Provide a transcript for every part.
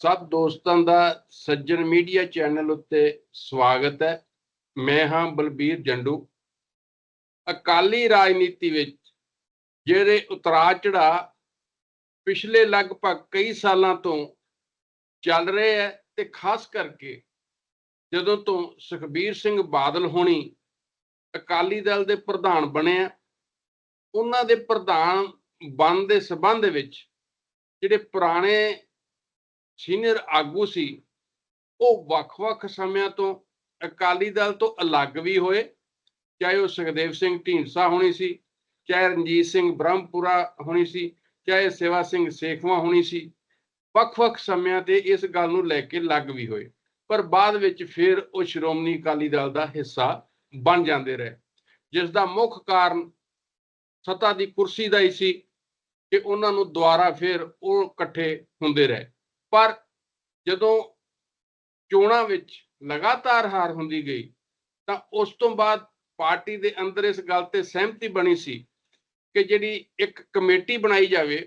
ਸਭ ਦੋਸਤਾਂ ਦਾ ਸੱਜਣ media channel ਉੱਤੇ ਸਵਾਗਤ ਹੈ। ਮੈਂ ਹਾਂ ਬਲਬੀਰ ਜੰਡੂ। ਅਕਾਲੀ ਰਾਜਨੀਤੀ ਵਿੱਚ ਜਿਹੜੇ ਉਤਰਾਅ ਚੜਾ ਪਿਛਲੇ ਲਗਭਗ ਕਈ ਸਾਲਾਂ ਤੋਂ ਚੱਲ ਰਹੇ ਹੈ ਤੇ ਖਾਸ ਕਰਕੇ ਜਦੋਂ ਤੋਂ ਸੁਖਬੀਰ ਸਿੰਘ ਬਾਦਲ ਹੋਣੀ ਅਕਾਲੀ ਦਲ ਦੇ ਪ੍ਰਧਾਨ ਬਣੇ ਆ ਉਹਨਾਂ ਦੇ ਪ੍ਰਧਾਨ ਬਣ ਦੇ ਸਬੰਧ ਵਿੱਚ ਜਿਹੜੇ ਪੁਰਾਣੇ ਸੀਨੀਅਰ ਆਗੂ ਸੀ, ਉਹ ਵੱਖ-ਵੱਖ ਸਮਿਆਂ ਤੋਂ ਅਕਾਲੀ ਦਲ ਤੋਂ ਅਲੱਗ ਵੀ ਹੋਏ, ਚਾਹੇ ਉਹ ਸੁਖਦੇਵ ਸਿੰਘ ਢੀਂਡਸਾ ਹੋਣੀ ਸੀ, ਚਾਹੇ ਰਣਜੀਤ ਸਿੰਘ ਬ੍ਰਹਮਪੁਰਾ ਹੋਣੀ ਸੀ, ਚਾਹੇ ਸੇਵਾ ਸਿੰਘ ਸੇਖਵਾ ਹੋਣੀ ਸੀ ਵੱਖ-ਵੱਖ ਸਮਿਆਂ ਤੇ ਇਸ ਗੱਲ ਨੂੰ ਲੈ ਕੇ ਲੱਗ ਵੀ ਹੋਏ। ਪਰ ਬਾਅਦ ਵਿੱਚ ਫਿਰ ਉਹ ਸ਼੍ਰੋਮਣੀ ਅਕਾਲੀ ਦਲ ਦਾ ਹਿੱਸਾ ਬਣ ਜਾਂਦੇ ਰਹੇ ਜਿਸ ਦਾ ਮੁੱਖ ਕਾਰਨ ਸੱਤਾ ਦੀ ਕੁਰਸੀ ਦਾ ਹੀ ਸੀ ਕਿ ਉਹਨਾਂ ਨੂੰ ਦੁਬਾਰਾ ਫਿਰ ਉਹ ਇਕੱਠੇ ਹੁੰਦੇ ਰਹੇ। ਪਰ ਜਦੋਂ ਚੋਣਾਂ ਵਿੱਚ ਲਗਾਤਾਰ ਹਾਰ ਹੁੰਦੀ ਗਈ, ਤਾਂ ਉਸ ਤੋਂ ਬਾਅਦ ਪਾਰਟੀ ਦੇ ਅੰਦਰ ਇਸ ਗੱਲ ਤੇ ਸਹਿਮਤੀ ਬਣੀ ਸੀ ਕਿ ਜਿਹੜੀ ਇੱਕ ਕਮੇਟੀ ਬਣਾਈ ਜਾਵੇ,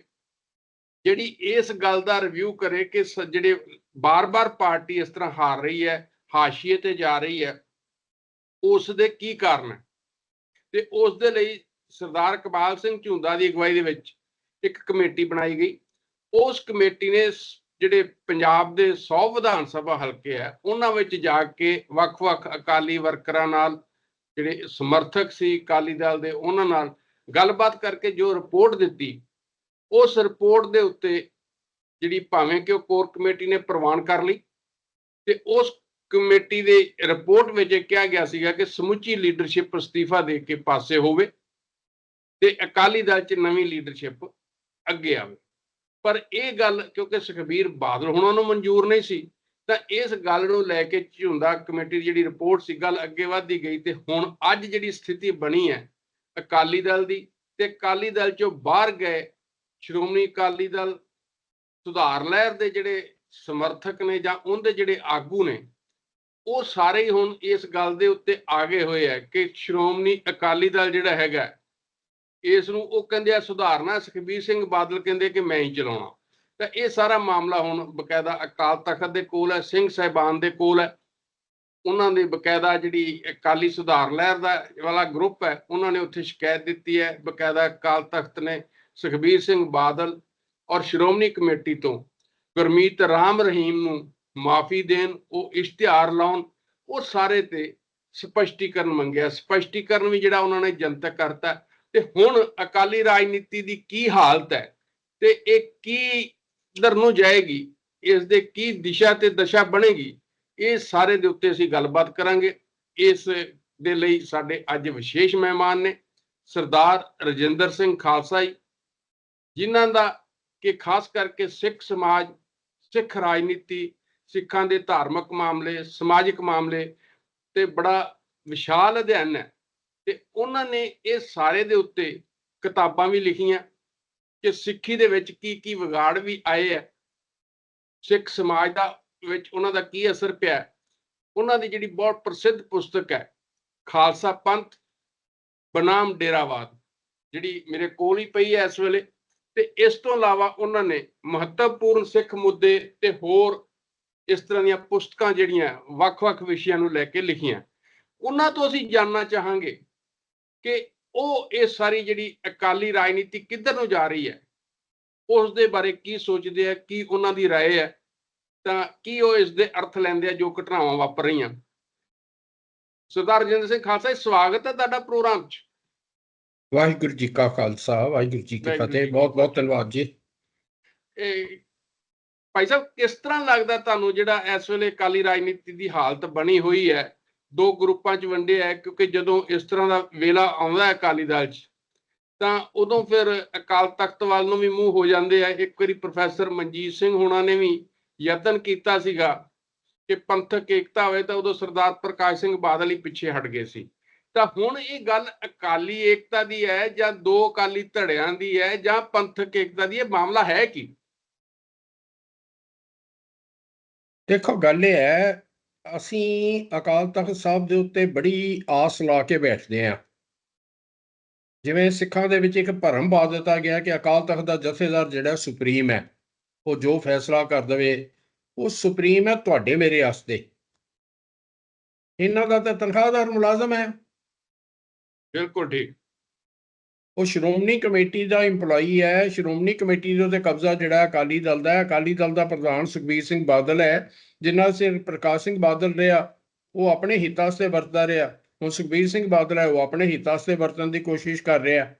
ਜਿਹੜੀ ਇਸ ਗੱਲ ਦਾ ਰਿਵਿਊ ਕਰੇ ਕਿ ਜਿਹੜੇ ਬਾਰ-ਬਾਰ ਪਾਰਟੀ ਇਸ ਤਰ੍ਹਾਂ ਹਾਰ ਰਹੀ ਹੈ, ਹਾਸ਼ੀਏ ਤੇ ਜਾ ਰਹੀ ਹੈ, ਉਸ ਦੇ ਕੀ ਕਾਰਨ ਹੈ? ਤੇ ਉਸ ਦੇ ਲਈ ਸਰਦਾਰ ਕਮਾਲ ਸਿੰਘ ਝੁੰਦਾ ਦੀ ਅਗਵਾਈ ਦੇ ਵਿੱਚ ਇੱਕ ਕਮੇਟੀ ਬਣਾਈ ਗਈ। ਉਸ ਕਮੇਟੀ ਨੇ ਜਿਹੜੇ ਪੰਜਾਬ ਦੇ 100 ਵਿਧਾਨ ਸਭਾ ਹਲਕੇ ਆ, ਉਹਨਾਂ ਵਿੱਚ ਜਾ ਕੇ ਵੱਖ-ਵੱਖ ਅਕਾਲੀ ਵਰਕਰਾਂ ਨਾਲ, ਜਿਹੜੇ ਸਮਰਥਕ ਸੀ ਅਕਾਲੀ ਦਲ ਦੇ, ਉਹਨਾਂ ਨਾਲ ਗੱਲਬਾਤ ਕਰਕੇ ਜੋ ਰਿਪੋਰਟ ਦਿੱਤੀ, ਉਸ ਰਿਪੋਰਟ ਦੇ ਉੱਤੇ ਜਿਹੜੀ ਭਾਵੇਂ ਕਿ ਉਹ ਕੋਰ ਕਮੇਟੀ ਨੇ ਪ੍ਰਵਾਨ ਕਰ ਲਈ ਤੇ ਉਸ ਕਮੇਟੀ ਦੇ ਰਿਪੋਰਟ ਵਿੱਚ ਇਹ ਕਿਹਾ ਗਿਆ ਸੀਗਾ ਕਿ ਸਮੁੱਚੀ ਲੀਡਰਸ਼ਿਪ ਅਸਤੀਫਾ ਦੇ ਕੇ ਪਾਸੇ ਹੋਵੇ ਤੇ ਅਕਾਲੀ ਦਲ 'ਚ ਨਵੀਂ ਲੀਡਰਸ਼ਿਪ ਅੱਗੇ ਆਵੇ। ਪਰ ਇਹ ਗੱਲ, ਕਿਉਂਕਿ ਸੁਖਬੀਰ ਬਾਦਲ ਹੁਣਾਂ ਨੂੰ ਮਨਜ਼ੂਰ ਨਹੀਂ ਸੀ, ਤਾਂ ਇਸ ਗੱਲ ਨੂੰ ਲੈ ਕੇ ਝੁੰਦਾ ਕਮੇਟੀ ਦੀ ਜਿਹੜੀ ਰਿਪੋਰਟ ਸੀ, ਗੱਲ ਅੱਗੇ ਵਧਦੀ ਗਈ ਤੇ ਹੁਣ ਅੱਜ ਜਿਹੜੀ ਸਥਿਤੀ ਬਣੀ ਹੈ ਅਕਾਲੀ ਦਲ ਦੀ, ਤੇ ਅਕਾਲੀ ਦਲ ਚੋਂ ਬਾਹਰ ਗਏ ਸ਼੍ਰੋਮਣੀ ਅਕਾਲੀ ਦਲ ਸੁਧਾਰ ਲਹਿਰ ਦੇ ਜਿਹੜੇ ਸਮਰਥਕ ਨੇ ਜਾਂ ਉਹਦੇ ਜਿਹੜੇ ਆਗੂ ਨੇ, ਉਹ ਸਾਰੇ ਹੀ ਹੁਣ ਇਸ ਗੱਲ ਦੇ ਉੱਤੇ ਆ ਗਏ ਹੋਏ ਆ ਕਿ ਸ਼੍ਰੋਮਣੀ ਅਕਾਲੀ ਦਲ ਜਿਹੜਾ ਹੈਗਾ ਇਸ ਨੂੰ ਉਹ ਕਹਿੰਦੇ ਆ ਸੁਧਾਰਨਾ, ਸੁਖਬੀਰ ਸਿੰਘ ਬਾਦਲ ਕਹਿੰਦੇ ਕਿ ਮੈਂ ਹੀ ਚਲਾਉਣਾ। ਤਾਂ ਇਹ ਸਾਰਾ ਮਾਮਲਾ ਹੁਣ ਬਕਾਇਦਾ ਅਕਾਲ ਤਖਤ ਦੇ ਕੋਲ ਹੈ, ਸਿੰਘ ਸਾਹਿਬਾਨ ਦੇ ਕੋਲ ਹੈ। ਉਹਨਾਂ ਦੀ ਬਕਾਇਦਾ ਜਿਹੜੀ ਅਕਾਲੀ ਸੁਧਾਰ ਲਹਿਰ ਦਾ ਵਾਲਾ ਗਰੁੱਪ ਹੈ, ਉਹਨਾਂ ਨੇ ਉੱਥੇ ਸ਼ਿਕਾਇਤ ਦਿੱਤੀ ਹੈ। ਬਕਾਇਦਾ ਅਕਾਲ ਤਖਤ ਨੇ ਸੁਖਬੀਰ ਸਿੰਘ ਬਾਦਲ ਔਰ ਸ਼੍ਰੋਮਣੀ ਕਮੇਟੀ ਤੋਂ ਗੁਰਮੀਤ ਰਾਮ ਰਹੀਮ ਨੂੰ ਮਾਫੀ ਦੇਣ, ਉਹ ਇਸ਼ਤਿਹਾਰ ਲਾਉਣ, ਉਹ ਸਾਰੇ ਤੇ ਸਪਸ਼ਟੀਕਰਨ ਮੰਗਿਆ। ਸਪਸ਼ਟੀਕਰਨ ਵੀ ਜਿਹੜਾ ਉਹਨਾਂ ਨੇ ਜਨਤਕ ਕਰਤਾ ਤੇ ਹੁਣ ਅਕਾਲੀ ਰਾਜਨੀਤੀ ਦੀ ਕੀ ਹਾਲਤ ਹੈ ਤੇ ਇਹ ਕੀ ਦਰ ਨੂੰ ਜਾਏਗੀ, ਇਸ ਦੇ ਕੀ ਦਿਸ਼ਾ ਤੇ ਦਸ਼ਾ ਬਣੇਗੀ, ਇਹ ਸਾਰੇ ਦੇ ਉੱਤੇ ਅਸੀਂ ਗੱਲਬਾਤ ਕਰਾਂਗੇ। ਇਸ ਦੇ ਲਈ ਸਾਡੇ ਅੱਜ ਵਿਸ਼ੇਸ਼ ਮਹਿਮਾਨ ਨੇ ਸਰਦਾਰ ਰਜਿੰਦਰ ਸਿੰਘ ਖਾਲਸਾ ਜੀ, ਜਿਨ੍ਹਾਂ ਦਾ ਕਿ ਖਾਸ ਕਰਕੇ ਸਿੱਖ ਸਮਾਜ, ਸਿੱਖ ਰਾਜਨੀਤੀ, ਸਿੱਖਾਂ ਦੇ ਧਾਰਮਿਕ ਮਾਮਲੇ, ਸਮਾਜਿਕ ਮਾਮਲੇ ਤੇ ਬੜਾ ਵਿਸ਼ਾਲ ਅਧਿਐਨ ਹੈ। ਤੇ ਉਹਨਾਂ ਨੇ ਇਹ ਸਾਰੇ ਦੇ ਉੱਤੇ ਕਿਤਾਬਾਂ ਵੀ ਲਿਖੀਆਂ ਕਿ ਸਿੱਖੀ ਦੇ ਵਿੱਚ ਕੀ ਕੀ ਵਿਗਾੜ ਵੀ ਆਏ ਹੈ ਸਿੱਖ ਸਮਾਜ ਦਾ ਵਿੱਚ ਉਹਨਾਂ ਦਾ ਕੀ ਅਸਰ ਪਿਆ ਉਹਨਾਂ ਦੀ ਜਿਹੜੀ ਬਹੁਤ ਪ੍ਰਸਿੱਧ ਪੁਸਤਕ ਹੈ, ਖਾਲਸਾ ਪੰਥ, ਬਨਾਮ ਡੇਰਾਵਾਦ, ਜਿਹੜੀ ਮੇਰੇ ਕੋਲ ਹੀ ਪਈ ਹੈ ਇਸ ਵੇਲੇ। ਤੇ ਇਸ ਤੋਂ ਇਲਾਵਾ ਉਹਨਾਂ ਨੇ ਮਹੱਤਵਪੂਰਨ ਸਿੱਖ ਮੁੱਦੇ ਤੇ ਹੋਰ ਇਸ ਤਰ੍ਹਾਂ ਦੀਆਂ ਪੁਸਤਕਾਂ ਜਿਹੜੀਆਂ ਵੱਖ-ਵੱਖ ਵਿਸ਼ਿਆਂ ਨੂੰ ਲੈ ਕੇ ਲਿਖੀਆਂ। ਉਹਨਾਂ ਤੋਂ ਅਸੀਂ ਜਾਨਣਾ ਚਾਹਾਂਗੇ ਕਿ ਉਹ ਇਹ ਸਾਰੀ ਜਿਹੜੀ ਅਕਾਲੀ ਰਾਜਨੀਤੀ ਕਿੱਧਰ ਨੂੰ ਜਾ ਰਹੀ ਹੈ ਉਸ ਦੇ ਬਾਰੇ ਕੀ ਸੋਚਦੇ ਆ ਕੀ ਉਹਨਾਂ ਦੀ رائے ਹੈ ਤਾਂ ਕੀ ਉਹ ਇਸ ਦੇ ਅਰਥ ਲੈਂਦੇ ਆ ਜੋ ਘਟਨਾਵਾਂ ਵਾਪਰ ਰਹੀਆਂ ਸਰਦਾਰ ਰਜਿੰਦਰ ਸਿੰਘ ਖਾਲਸਾ ਜੀ, ਸਵਾਗਤ ਹੈ ਤੁਹਾਡਾ ਪ੍ਰੋਗਰਾਮ 'ਚ ਵਾਹਿਗੁਰੂ ਜੀ ਕਾ ਖਾਲਸਾ ਵਾਹਿਗੁਰੂ ਜੀ ਕੀ ਵਾਹਿਗੁਰੂ ਜੀ ਫਤਿਹ ਕੀ ਬਹੁਤ ਬਹੁਤ ਫਤਿਹ। ਧੰਨਵਾਦ ਜੀ ਇਹ ਭਾਈ ਸਾਹਿਬ ਕਿਸ ਤਰ੍ਹਾਂ ਲੱਗਦਾ ਤੁਹਾਨੂੰ ਜਿਹੜਾ ਇਸ ਵੇਲੇ ਅਕਾਲੀ ਰਾਜਨੀਤੀ ਦੀ ਹਾਲਤ ਬਣੀ ਹੋਈ ਹੈ ਦੋ ਗਰੁੱਪਾਂ 'ਚ ਵੰਡਿਆ ਹੈ ਕਿਉਂਕਿ ਜਦੋਂ ਇਸ ਤਰ੍ਹਾਂ ਦਾ ਵੇਲਾ ਆਉਂਦਾ ਹੈ ਅਕਾਲੀ ਦਲ 'ਚ, ਤਾਂ ਉਦੋਂ ਫਿਰ ਅਕਾਲ ਤਖਤ ਵੱਲ ਨੂੰ ਵੀ ਮੂੰਹ ਹੋ ਜਾਂਦੇ ਆ। ਇੱਕ ਵਾਰੀ ਪ੍ਰੋਫੈਸਰ ਮਨਜੀਤ ਸਿੰਘ ਹੋਣਾ ਨੇ ਵੀ ਯਤਨ ਕੀਤਾ ਸੀਗਾ ਕਿ ਪੰਥਕ ਏਕਤਾ ਹੋਵੇ, ਤਾਂ ਉਦੋਂ ਸਰਦਾਰ ਪ੍ਰਕਾਸ਼ ਸਿੰਘ ਬਾਦਲ ਹੀ ਪਿੱਛੇ ਹਟ ਗਏ ਸੀ। ਤਾਂ ਹੁਣ ਇਹ ਗੱਲ ਅਕਾਲੀ ਏਕਤਾ ਦੀ ਹੈ ਜਾਂ ਦੋ ਅਕਾਲੀ ਧੜਿਆਂ ਦੀ ਹੈ ਜਾਂ ਪੰਥਕ ਏਕਤਾ ਦੀ, ਇਹ ਮਾਮਲਾ ਹੈ ਕੀ? ਦੇਖੋ, ਗੱਲ ਇਹ ਹੈ ਅਸੀਂ ਅਕਾਲ ਤਖਤ ਸਾਹਿਬ ਦੇ ਉੱਤੇ ਬੜੀ ਆਸ ਲਾ ਕੇ ਬੈਠਦੇ ਹਾਂ। ਜਿਵੇਂ ਸਿੱਖਾਂ ਦੇ ਵਿੱਚ ਇੱਕ ਭਰਮ ਪਾ ਦਿੱਤਾ ਗਿਆ ਕਿ ਅਕਾਲ ਤਖਤ ਦਾ ਜਥੇਦਾਰ ਜਿਹੜਾ ਸੁਪਰੀਮ ਹੈ, ਉਹ ਜੋ ਫੈਸਲਾ ਕਰ ਦੇਵੇ, ਉਹ ਸੁਪਰੀਮ ਹੈ ਤੁਹਾਡੇ ਮੇਰੇ ਵਾਸਤੇ। ਇਹਨਾਂ ਦਾ ਤਾਂ ਤਨਖਾਹਦਾਰ ਮੁਲਾਜ਼ਮ ਹੈ। ਬਿਲਕੁਲ ਠੀਕ। ਉਹ ਸ਼੍ਰੋਮਣੀ ਕਮੇਟੀ ਦਾ EMPLOYEE ਹੈ, ਸ਼੍ਰੋਮਣੀ ਕਮੇਟੀ ਦੇ ਉੱਤੇ ਕਬਜ਼ਾ ਜਿਹੜਾ ਅਕਾਲੀ ਦਲ ਦਾ ਹੈ। ਅਕਾਲੀ ਦਲ ਦਾ ਪ੍ਰਧਾਨ ਸੁਖਬੀਰ ਸਿੰਘ ਬਾਦਲ ਹੈ। ਜਿੰਨਾ ਸਿਰ ਪ੍ਰਕਾਸ਼ ਸਿੰਘ ਬਾਦਲ ਰਿਹਾ, ਉਹ ਆਪਣੇ ਹਿੱਤਾਂ ਵਾਸਤੇ ਵਰਤਦਾ ਰਿਹਾ। ਹੁਣ ਸੁਖਬੀਰ ਸਿੰਘ ਬਾਦਲ ਹੈ, ਉਹ ਆਪਣੇ ਹਿੱਤਾਂ ਵਾਸਤੇ ਵਰਤਣ ਦੀ ਕੋਸ਼ਿਸ਼ ਕਰ ਰਿਹਾ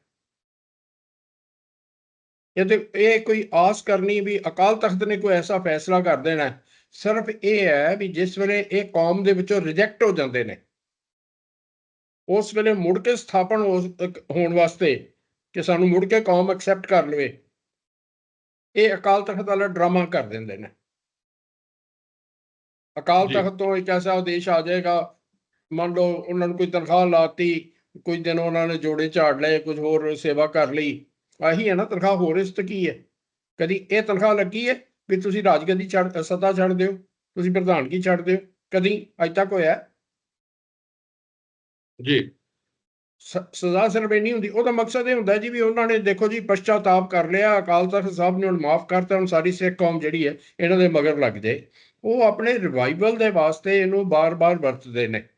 ਇਹ ਤੇ ਇਹ ਕੋਈ ਆਸ ਕਰਨੀ ਵੀ ਅਕਾਲ ਤਖਤ ਨੇ ਕੋਈ ਐਸਾ ਫੈਸਲਾ ਕਰ ਦੇਣਾ ਸਿਰਫ ਇਹ ਹੈ ਵੀ ਜਿਸ ਵੇਲੇ ਇਹ ਕੌਮ ਦੇ ਵਿੱਚੋਂ ਰਿਜੈਕਟ ਹੋ ਜਾਂਦੇ ਨੇ ਉਸ ਵੇਲੇ ਮੁੜ ਕੇ ਸਥਾਪਨ ਹੋਣ ਵਾਸਤੇ ਕਿ ਸਾਨੂੰ ਮੁੜ ਕੇ ਕੌਮ ਐਕਸੈਪਟ ਕਰ ਲਵੇ ਇਹ ਅਕਾਲ ਤਖਤ ਵਾਲਾ ਡਰਾਮਾ ਕਰ ਦਿੰਦੇ ਨੇ ਅਕਾਲ। ਤਖਤ ਤੋਂ ਇੱਕ ਐਸਾ ਆਦੇਸ਼ ਆ ਜਾਏਗਾ ਮੰਨ ਲਓ ਉਹਨਾਂ ਨੂੰ ਕੋਈ ਤਨਖਾਹ ਲਾਤੀ ਕੁਝ ਦਿਨ ਉਹਨਾਂ ਨੇ ਜੋੜੇ ਝਾੜ ਲਏ ਕੁਝ ਹੋਰ ਸੇਵਾ ਕਰ ਲਈ ਆਹੀ ਹੈ ਨਾ ਤਨਖਾਹ ਹੋਰ ਇਸ ਤੇ ਕੀ ਹੈ ਕਦੀ ਇਹ ਤਨਖਾਹ ਲੱਗੀ ਹੈ ਵੀ ਤੁਸੀਂ ਰਾਜਗਦੀ ਛੱਡ ਸੱਤਾ ਛੱਡ ਦਿਓ ਤੁਸੀਂ ਪ੍ਰਧਾਨਗੀ ਛੱਡ ਦਿਓ ਕਦੀ ਅੱਜ ਤੱਕ ਹੋਇਆ? ਜੀ। ਸਜ਼ਾ ਸਿਰਫ ਇੰਨੀ ਹੁੰਦੀ ਉਹਦਾ ਮਕਸਦ ਇਹ ਹੁੰਦਾ ਜੀ ਵੀ ਉਹਨਾਂ ਨੇ ਦੇਖੋ ਜੀ ਪਛਤਾਤਾਪ ਕਰ ਲਿਆ ਅਕਾਲ ਤਖਤ ਸਾਹਿਬ ਨੇ ਹੁਣ ਮਾਫ ਕਰਤਾ ਹੁਣ ਸਾਰੀ ਸਿੱਖ ਕੌਮ ਜਿਹੜੀ ਹੈ ਇਹਨਾਂ ਦੇ ਮਗਰ ਲੱਗ ਜਾਏ। ਉਹ ਆਪਣੇ ਰਿਵਾਈਵਲ ਦੇ ਵਾਸਤੇ ਇਹਨੂੰ ਬਾਰ-ਬਾਰ ਵਰਤਦੇ ਨੇ।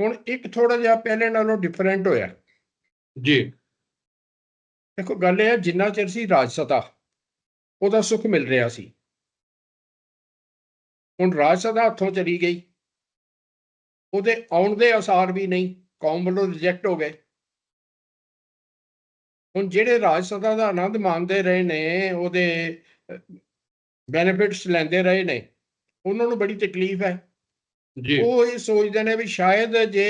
ਹੁਣ ਇੱਕ ਥੋੜਾ ਜਿਹਾ ਪਹਿਲੇ ਨਾਲੋਂ ਡਿਫਰੈਂਟ ਹੋਇਆ। ਜੀ। ਦੇਖੋ ਗੱਲ ਇਹ ਹੈ ਜਿੰਨਾ ਚਿਰ ਸੀ ਰਾਜ ਸਤਾ ਉਹਦਾ ਸੁੱਖ ਮਿਲ ਰਿਹਾ ਸੀ। ਹੁਣ ਰਾਜ ਸਤਾ ਹੱਥੋਂ ਚਲੀ ਗਈ। ਉਹਦੇ ਆਉਣ ਦੇ ਅਸਾਰ ਵੀ ਨਹੀਂ ਕੌਮ ਵੱਲੋਂ ਰਿਜੈਕਟ ਹੋ ਗਏ। ਹੁਣ ਜਿਹੜੇ ਰਾਜ ਸਤਾ ਦਾ ਆਨੰਦ ਮਾਣਦੇ ਰਹੇ ਨੇ ਉਹਦੇ ਬੈਨੀਫਿਟਸ ਲੈਂਦੇ ਰਹੇ ਨੇ ਉਹਨਾਂ ਨੂੰ ਬੜੀ ਤਕਲੀਫ ਹੈ। ਜੀ। ਉਹ ਇਹ ਸੋਚਦੇ ਨੇ ਵੀ ਸ਼ਾਇਦ ਜੇ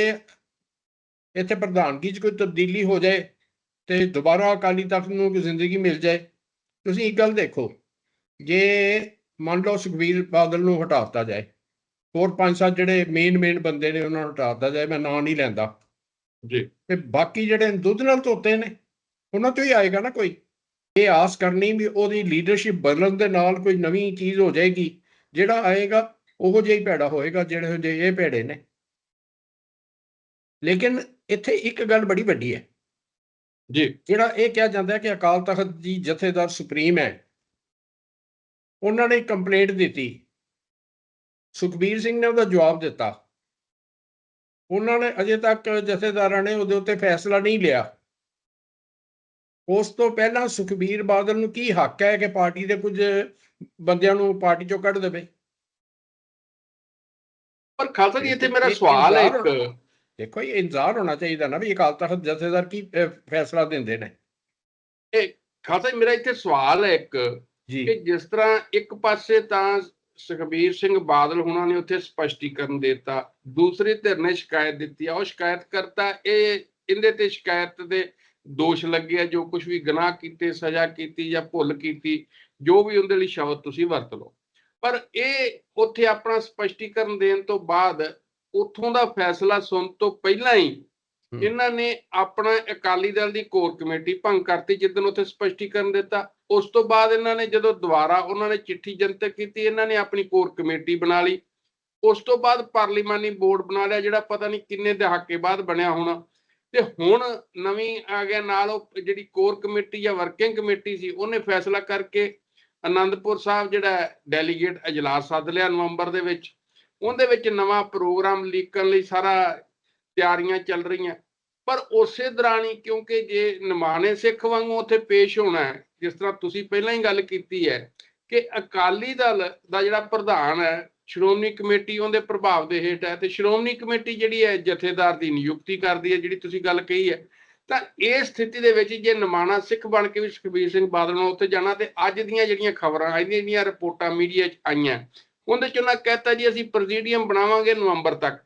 ਇੱਥੇ ਪ੍ਰਧਾਨਗੀ 'ਚ ਕੋਈ ਤਬਦੀਲੀ ਹੋ ਜਾਏ ਤੇ ਦੁਬਾਰਾ ਅਕਾਲੀ ਤਖਤ ਨੂੰ ਕੋਈ ਜ਼ਿੰਦਗੀ ਮਿਲ ਜਾਏ। ਤੁਸੀਂ ਇੱਕ ਗੱਲ ਦੇਖੋ ਜੇ ਮੰਨ ਲਓ ਸੁਖਬੀਰ ਬਾਦਲ ਨੂੰ ਹਟਾਤਾ ਜਾਏ ਹੋਰ ਪੰਜ ਸੱਤ ਜਿਹੜੇ ਮੇਨ ਮੇਨ ਬੰਦੇ ਨੇ ਉਹਨਾਂ ਨੂੰ ਹਟਾਤਾ ਜਾਏ ਮੈਂ ਨਾਂ ਨਹੀਂ ਲੈਂਦਾ। ਜੀ। ਤੇ ਬਾਕੀ ਜਿਹੜੇ ਦੁੱਧ ਨਾਲ ਧੋਤੇ ਨੇ ਉਹਨਾਂ ਤੋਂ ਹੀ ਆਏਗਾ ਨਾ ਕੋਈ। ਇਹ ਆਸ ਕਰਨੀ ਵੀ ਉਹਦੀ ਲੀਡਰਸ਼ਿਪ ਬਦਲਣ ਦੇ ਨਾਲ ਕੋਈ ਨਵੀਂ ਚੀਜ਼ ਹੋ ਜਾਏਗੀ ਜਿਹੜਾ ਆਏਗਾ ਉਹੋ ਜਿਹਾ ਹੀ ਭੈੜਾ ਹੋਏਗਾ ਜਿਹੜੇ ਜਿਹੇ ਇਹ ਭੈੜੇ ਨੇ। ਲੇਕਿਨ ਇੱਥੇ ਇੱਕ ਗੱਲ ਬੜੀ ਵੱਡੀ ਹੈ। ਜੀ। ਜਿਹੜਾ ਇਹ ਕਿਹਾ ਜਾਂਦਾ ਹੈ ਕਿ ਅਕਾਲ ਤਖਤ ਦੀ ਜਥੇਦਾਰ ਸੁਪਰੀਮ ਹੈ। ਉਹਨਾਂ ਨੇ ਕੰਪਲੇਂਟ ਦਿੱਤੀ। ਸੁਖਬੀਰ ਸਿੰਘ ਨੇ ਉਹਦਾ ਜਵਾਬ ਦਿੱਤਾ। ਉਹਨਾਂ ਨੇ ਅਜੇ ਤੱਕ ਜਥੇਦਾਰਾਂ ਨੇ ਉਹਦੇ ਉੱਤੇ ਫੈਸਲਾ ਨਹੀਂ ਲਿਆ। ਉਸ ਤੋਂ ਪਹਿਲਾਂ ਸੁਖਬੀਰ ਬਾਦਲ ਨੂੰ ਕੀ ਹੱਕ ਹੈ ਕਿ ਪਾਰਟੀ ਦੇ ਕੁਝ ਬੰਦਿਆਂ ਨੂੰ ਪਾਰਟੀ ਚੋਂ ਕੱਢ ਦੇਵੇ? ਪਰ ਖਾਲਸਾ ਜੀ ਇੱਥੇ ਇਹ- ਮੇਰਾ ਇਹ- ਸਵਾਲ ਹੈ ਇੱਕ। ਦੇਖੋ ਇਹ ਇੰਤਜ਼ਾਰ ਹੋਣਾ ਚਾਹੀਦਾ ਨਾ ਵੀ ਅਕਾਲ ਤਖਤ ਜਥੇਦਾਰ ਕੀ ਫੈਸਲਾ ਦਿੰਦੇ ਨੇ। ਖਾਲਸਾ ਜੀ ਮੇਰਾ ਇੱਥੇ ਸਵਾਲ ਹੈ ਇੱਕ ਕਿ ਜਿਸ ਤਰ੍ਹਾਂ ਇੱਕ ਪਾਸੇ ਤਾਂ ਸੁਖਬੀਰ ਸਿੰਘ ਬਾਦਲ ਹੁਣਾਂ ਨੇ ਉੱਥੇ ਸਪਸ਼ਟੀਕਰਨ ਦਿੱਤਾ ਦੂਸਰੀ ਧਿਰ ਨੇ ਸ਼ਿਕਾਇਤ ਦਿੱਤੀ ਆ ਉਹ ਸ਼ਿਕਾਇਤ ਕਰਤਾ ਇਹ ਇਹਦੇ ਤੇ ਸ਼ਿਕਾਇਤ ਦੇ ਦੋਸ਼ ਲੱਗੇ ਆ ਜੋ ਕੁਝ ਵੀ ਗੁਨਾਹ ਕੀਤੇ ਸਜ਼ਾ ਕੀਤੀ ਜਾਂ ਭੁੱਲ ਕੀਤੀ ਜੋ ਵੀ ਉਹਦੇ ਲਈ ਸ਼ਬਦ ਤੁਸੀਂ ਵਰਤ ਲਓ ਪਰ ਇਹ ਉੱਥੇ ਆਪਣਾ ਸਪਸ਼ਟੀਕਰਨ ਦੇਣ ਤੋਂ ਬਾਅਦ ਉੱਥੋਂ ਦਾ ਫੈਸਲਾ ਸੁਣ ਤੋਂ ਪਹਿਲਾਂ ਹੀ। ਇਹਨਾਂ ਨੇ ਆਪਣਾ ਅਕਾਲੀ ਦਲ ਦੀ ਕੋਰ ਕਮੇਟੀ ਭੰਗ ਕਰਤੀ ਜਿੱਦਣ ਉੱਥੇ ਸਪਸ਼ਟੀਕਰਨ ਦਿੱਤਾ ਉਸ ਤੋਂ ਬਾਅਦ ਇਹਨਾਂ ਨੇ ਜਦੋਂ ਦੁਬਾਰਾ ਉਹਨਾਂ ਨੇ ਚਿੱਠੀ ਜਨਤਕ ਕੀਤੀ, ਇਹਨਾਂ ਨੇ ਆਪਣੀ ਕੋਰ ਕਮੇਟੀ ਬਣਾ ਲਈ। ਉਸ ਤੋਂ ਬਾਅਦ ਪਾਰਲੀਮਾਨੀ ਬੋਰਡ ਬਣਾ ਲਿਆ, ਜਿਹੜਾ ਪਤਾ ਨਹੀਂ ਕਿੰਨੇ ਦਹਾਕੇ ਬਾਅਦ ਬਣਿਆ ਹੋਣਾ। ਤੇ ਹੁਣ ਨਵੀਂ ਆ ਗਿਆ ਨਾਲ ਉਹ ਜਿਹੜੀ ਕੋਰ ਕਮੇਟੀ ਜਾਂ ਵਰਕਿੰਗ ਕਮੇਟੀ ਸੀ, ਉਹਨੇ ਫੈਸਲਾ ਕਰਕੇ ਆਨੰਦਪੁਰ ਸਾਹਿਬ ਜਿਹੜਾ ਡੈਲੀਗੇਟ ਅਜਲਾਸ ਸੱਦ ਲਿਆ ਨਵੰਬਰ ਦੇ ਵਿੱਚ। ਉਹਦੇ ਵਿੱਚ ਨਵਾਂ ਪ੍ਰੋਗਰਾਮ ਲੀਕਣ ਲਈ ਸਾਰਾ ਤਿਆਰੀਆਂ ਚੱਲ ਰਹੀਆਂ। ਪਰ ਉਸੇ ਦੌਰਾਨ ਹੀ ਕਿਉਂਕਿ ਜੇ ਨਿਮਾਣੇ ਸਿੱਖ ਵਾਂਗੂ ਉੱਥੇ ਪੇਸ਼ ਹੋਣਾ ਹੈ, ਜਿਸ ਤਰ੍ਹਾਂ ਤੁਸੀਂ ਪਹਿਲਾਂ ਹੀ ਗੱਲ ਕੀਤੀ ਹੈ ਕਿ ਅਕਾਲੀ ਦਲ ਦਾ ਜਿਹੜਾ ਪ੍ਰਧਾਨ ਹੈ, ਸ਼੍ਰੋਮਣੀ ਕਮੇਟੀ ਉਹਦੇ ਪ੍ਰਭਾਵ ਦੇ ਹੇਠ ਹੈ ਤੇ ਸ਼੍ਰੋਮਣੀ ਕਮੇਟੀ ਜਿਹੜੀ ਹੈ ਜਥੇਦਾਰ ਦੀ ਨਿਯੁਕਤੀ ਕਰਦੀ ਹੈ, ਜਿਹੜੀ ਤੁਸੀਂ ਗੱਲ ਕਹੀ ਹੈ। ਤਾਂ ਇਸ ਸਥਿਤੀ ਦੇ ਵਿੱਚ ਜੇ ਨਿਮਾਣਾ ਸਿੱਖ ਬਣ ਕੇ ਵੀ ਸੁਖਬੀਰ ਸਿੰਘ ਬਾਦਲ ਨੂੰ ਉੱਥੇ ਜਾਣਾ ਤੇ ਅੱਜ ਦੀਆਂ ਜਿਹੜੀਆਂ ਖਬਰਾਂ ਆਈਆਂ ਜਿਹੜੀਆਂ ਰਿਪੋਰਟਾਂ ਮੀਡੀਆ 'ਚ ਆਈਆਂ, ਉਹਦੇ 'ਚ ਉਹਨਾਂ ਕਹਿਤਾ ਜੀ ਅਸੀਂ ਪ੍ਰੈਜ਼ੀਡੀਅਮ ਬਣਾਵਾਂਗੇ ਨਵੰਬਰ ਤੱਕ।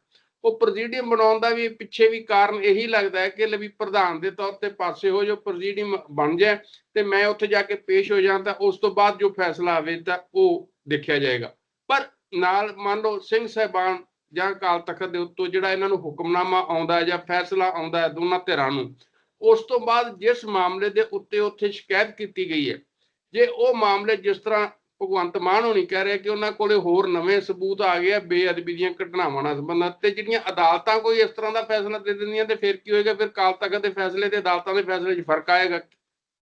ਉਹ ਪ੍ਰੈਜ਼ੀਡੀਅਮ ਬਣਾਉਣ ਦਾ ਵੀ ਪਿੱਛੇ ਵੀ ਕਾਰਨ ਇਹੀ ਲੱਗਦਾ ਹੈ ਕਿ ਲਵੀ ਪ੍ਰਧਾਨ ਦੇ ਤੌਰ ਤੇ ਪਾਸੇ ਹੋ ਜੋ ਪ੍ਰੈਜ਼ੀਡੀਅਮ ਬਣ ਜਾਏ ਤੇ ਮੈਂ ਉੱਥੇ ਜਾ ਕੇ ਪੇਸ਼ ਹੋ ਜਾਂ ਤਾਂ ਉਸ ਤੋਂ ਬਾਅਦ ਜੋ ਫੈਸਲਾ ਆਵੇ ਤਾਂ ਉਹ ਦੇਖਿਆ ਜਾਏਗਾ। ਪਰ ਨਾਲ ਮੰਨ ਲਓ ਸਿੰਘ ਸਾਹਿਬਾਨ ਜਾਂ ਅਕਾਲ ਤਖਤ ਦੇ ਉੱਤੋਂ ਜਿਹੜਾ ਇਹਨਾਂ ਨੂੰ ਹੁਕਮਨਾਮਾ ਆਉਂਦਾ ਹੈ ਜਾਂ ਫੈਸਲਾ ਆਉਂਦਾ ਹੈ ਦੋਨਾਂ ਧਿਰਾਂ ਨੂੰ, ਉਸ ਤੋਂ ਬਾਅਦ ਜਿਸ ਮਾਮਲੇ ਦੇ ਉੱਤੇ ਉੱਥੇ ਸ਼ਿਕਾਇਤ ਕੀਤੀ ਗਈ ਹੈ, ਜੇ ਉਹ ਮਾਮਲੇ ਜਿਸ ਤਰ੍ਹਾਂ ਭਗਵੰਤ ਮਾਨ ਹੋਣੀ ਕਹਿ ਰਿਹਾ ਕਿ ਉਹਨਾਂ ਕੋਲੇ ਹੋਰ ਨਵੇਂ ਸਬੂਤ ਆ ਗਏ ਆ, ਬੇਅਦਬੀ ਦੀਆਂ ਘਟਨਾਵਾਂ ਨਾਲ ਸੰਬੰਧਤ ਤੇ ਜਿਹੜੀਆਂ ਅਦਾਲਤਾਂ ਕੋਈ ਇਸ ਤਰ੍ਹਾਂ ਦਾ ਫੈਸਲਾ ਦੇ ਦਿੰਦੀਆਂ ਤੇ ਫਿਰ ਕੀ ਹੋਏਗਾ? ਫਿਰ ਕਾਲ ਤਖਤ ਦੇ ਫੈਸਲੇ ਤੇ ਅਦਾਲਤਾਂ ਦੇ ਫੈਸਲੇ 'ਚ ਫ਼ਰਕ ਆਏਗਾ।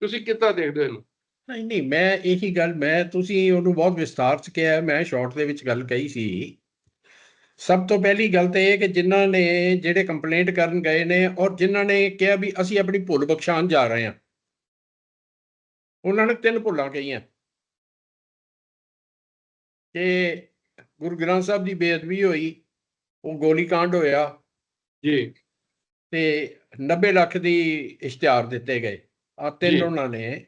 ਤੁਸੀਂ ਕਿੱਦਾਂ ਦੇਖਦੇ ਹੋ ਇਹਨੂੰ? ਨਹੀਂ ਨਹੀਂ, ਮੈਂ ਇਹੀ ਗੱਲ, ਮੈਂ ਤੁਸੀਂ ਉਹਨੂੰ ਬਹੁਤ ਵਿਸਥਾਰ ਚ ਕਿਹਾ, ਮੈਂ ਸ਼ਾਰਟ ਦੇ ਵਿੱਚ ਗੱਲ ਕਹੀ ਸੀ। ਸਭ ਤੋਂ ਪਹਿਲੀ ਗੱਲ ਤਾਂ ਇਹ ਕਿ ਜਿਨ੍ਹਾਂ ਨੇ ਜਿਹੜੇ ਕੰਪਲੇਂਟ ਕਰਨ ਗਏ ਨੇ ਔਰ ਜਿਨ੍ਹਾਂ ਨੇ ਕਿਹਾ ਵੀ ਅਸੀਂ ਆਪਣੀ ਭੁੱਲ ਬਖਸ਼ਾਣ ਜਾ ਰਹੇ ਹਾਂ। ਉਹਨਾਂ ਨੇ ਤਿੰਨ ਭੁੱਲਾਂ ਕਹੀਆਂ। ਕਿ ਗੁਰੂ ਗ੍ਰੰਥ ਸਾਹਿਬ ਦੀ ਬੇਅਦਬੀ ਹੋਈ ਉਹ ਗੋਲੀकांड ਹੋਇਆ ਜੀ। ਤੇ 90 ਲੱਖ ਦੀ ਇਸ਼ਤਿਹਾਰ ਦਿੱਤੇ ਗਏ। ਆ। ਤਿੰਨ ਉਹਨਾਂ ਨੇ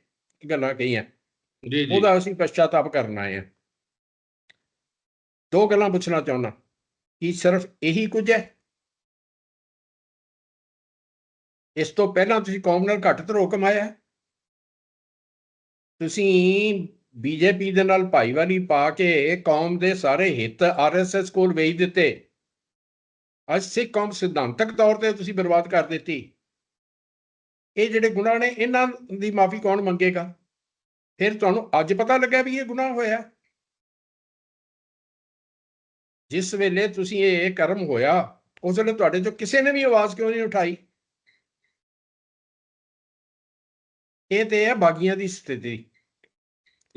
ਗੱਲਾਂ ਕਹੀਆਂ। ਜੀ ਜੀ। ਉਹਦਾ ਅਸੀਂ ਪਛਤਾਤਾਪ ਕਰਨਾ ਹੈ। ਦੋ ਗੱਲਾਂ ਪੁੱਛਣਾ ਚਾਹੁੰਦਾ ਕੀ ਸਿਰਫ ਇਹੀ ਕੁਝ ਹੈ? ਇਸ ਤੋਂ ਪਹਿਲਾਂ ਤੁਸੀਂ ਕੌਮ ਨਾਲ ਘੱਟ ਧਰੋ ਕਮਾਇਆ? ਤੁਸੀਂ ਬੀਜੇਪੀ ਦੇ ਨਾਲ ਭਾਈਵਾਲੀ ਪਾ ਕੇ ਕੌਮ ਦੇ ਸਾਰੇ ਹਿੱਤ ਆਰਐਸਐਸ ਕੋਲ ਵੇਚ ਦਿੱਤੇ। ਅੱਜ ਸਿੱਖ ਕੌਮ ਸਿਧਾਂਤਕ ਤੌਰ ਤੇ ਤੁਸੀਂ ਬਰਬਾਦ ਕਰ ਦਿੱਤੀ। ਇਹ ਜਿਹੜੇ ਗੁਨਾਹ ਨੇ, ਇਹਨਾਂ ਦੀ ਮਾਫੀ ਕੌਣ ਮੰਗੇਗਾ? ਫਿਰ ਤੁਹਾਨੂੰ ਅੱਜ ਪਤਾ ਲੱਗਿਆ ਵੀ ਇਹ ਗੁਨਾਹ ਹੋਇਆ। ਜਿਸ ਵੇਲੇ ਤੁਸੀਂ ਇਹ ਕਰਮ ਹੋਇਆ, ਉਸ ਵੇਲੇ ਤੁਹਾਡੇ ਚੋਂ ਕਿਸੇ ਨੇ ਵੀ ਆਵਾਜ਼ ਕਿਉਂ ਨਹੀਂ ਉਠਾਈ? ਇਹ ਤੇ ਹੈ ਬਾਗੀਆਂ ਦੀ ਸਥਿਤੀ।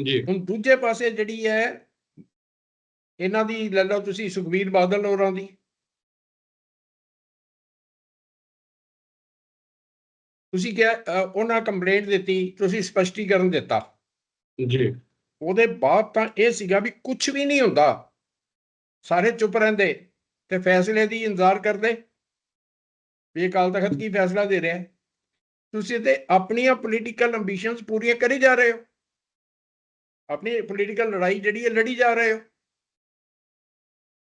ਜੀ। ਹੁਣ ਦੂਜੇ ਪਾਸੇ ਜਿਹੜੀ ਹੈ ਇਹਨਾਂ ਦੀ ਲੈ ਲਓ ਤੁਸੀਂ ਸੁਖਬੀਰ ਬਾਦਲ ਹੋਰਾਂ ਦੀ। ਤੁਸੀਂ ਕਿਹਾ ਉਹਨਾਂ ਕੰਪਲੇਂਟ ਦਿੱਤੀ ਤੁਸੀਂ ਸਪਸ਼ਟੀਕਰਨ ਦਿੱਤਾ। ਜੀ। ਉਹਦੇ ਬਾਅਦ ਤਾਂ ਇਹ ਸੀਗਾ ਵੀ ਕੁਝ ਵੀ ਨਹੀਂ ਹੁੰਦਾ। ਸਾਰੇ ਚੁੱਪ ਰਹਿੰਦੇ ਤੇ ਫੈਸਲੇ ਦੀ ਇੰਤਜ਼ਾਰ ਕਰਦੇ। ਵੀ ਅਕਾਲ ਤਖਤ ਕੀ ਫੈਸਲਾ ਦੇ ਰਿਹਾ ਤੁਸੀਂ ਤੇ ਆਪਣੀਆਂ ਪੋਲੀਟੀਕਲ ਐਂਬੀਸ਼ਨਸ ਪੂਰੀਆਂ ਕਰੀ ਜਾ ਰਹੇ ਹੋ। ਆਪਣੀ ਪੋਲੀਟੀਕਲ ਲੜਾਈ ਜਿਹੜੀ ਹੈ ਲੜੀ ਜਾ ਰਹੇ ਹੋ।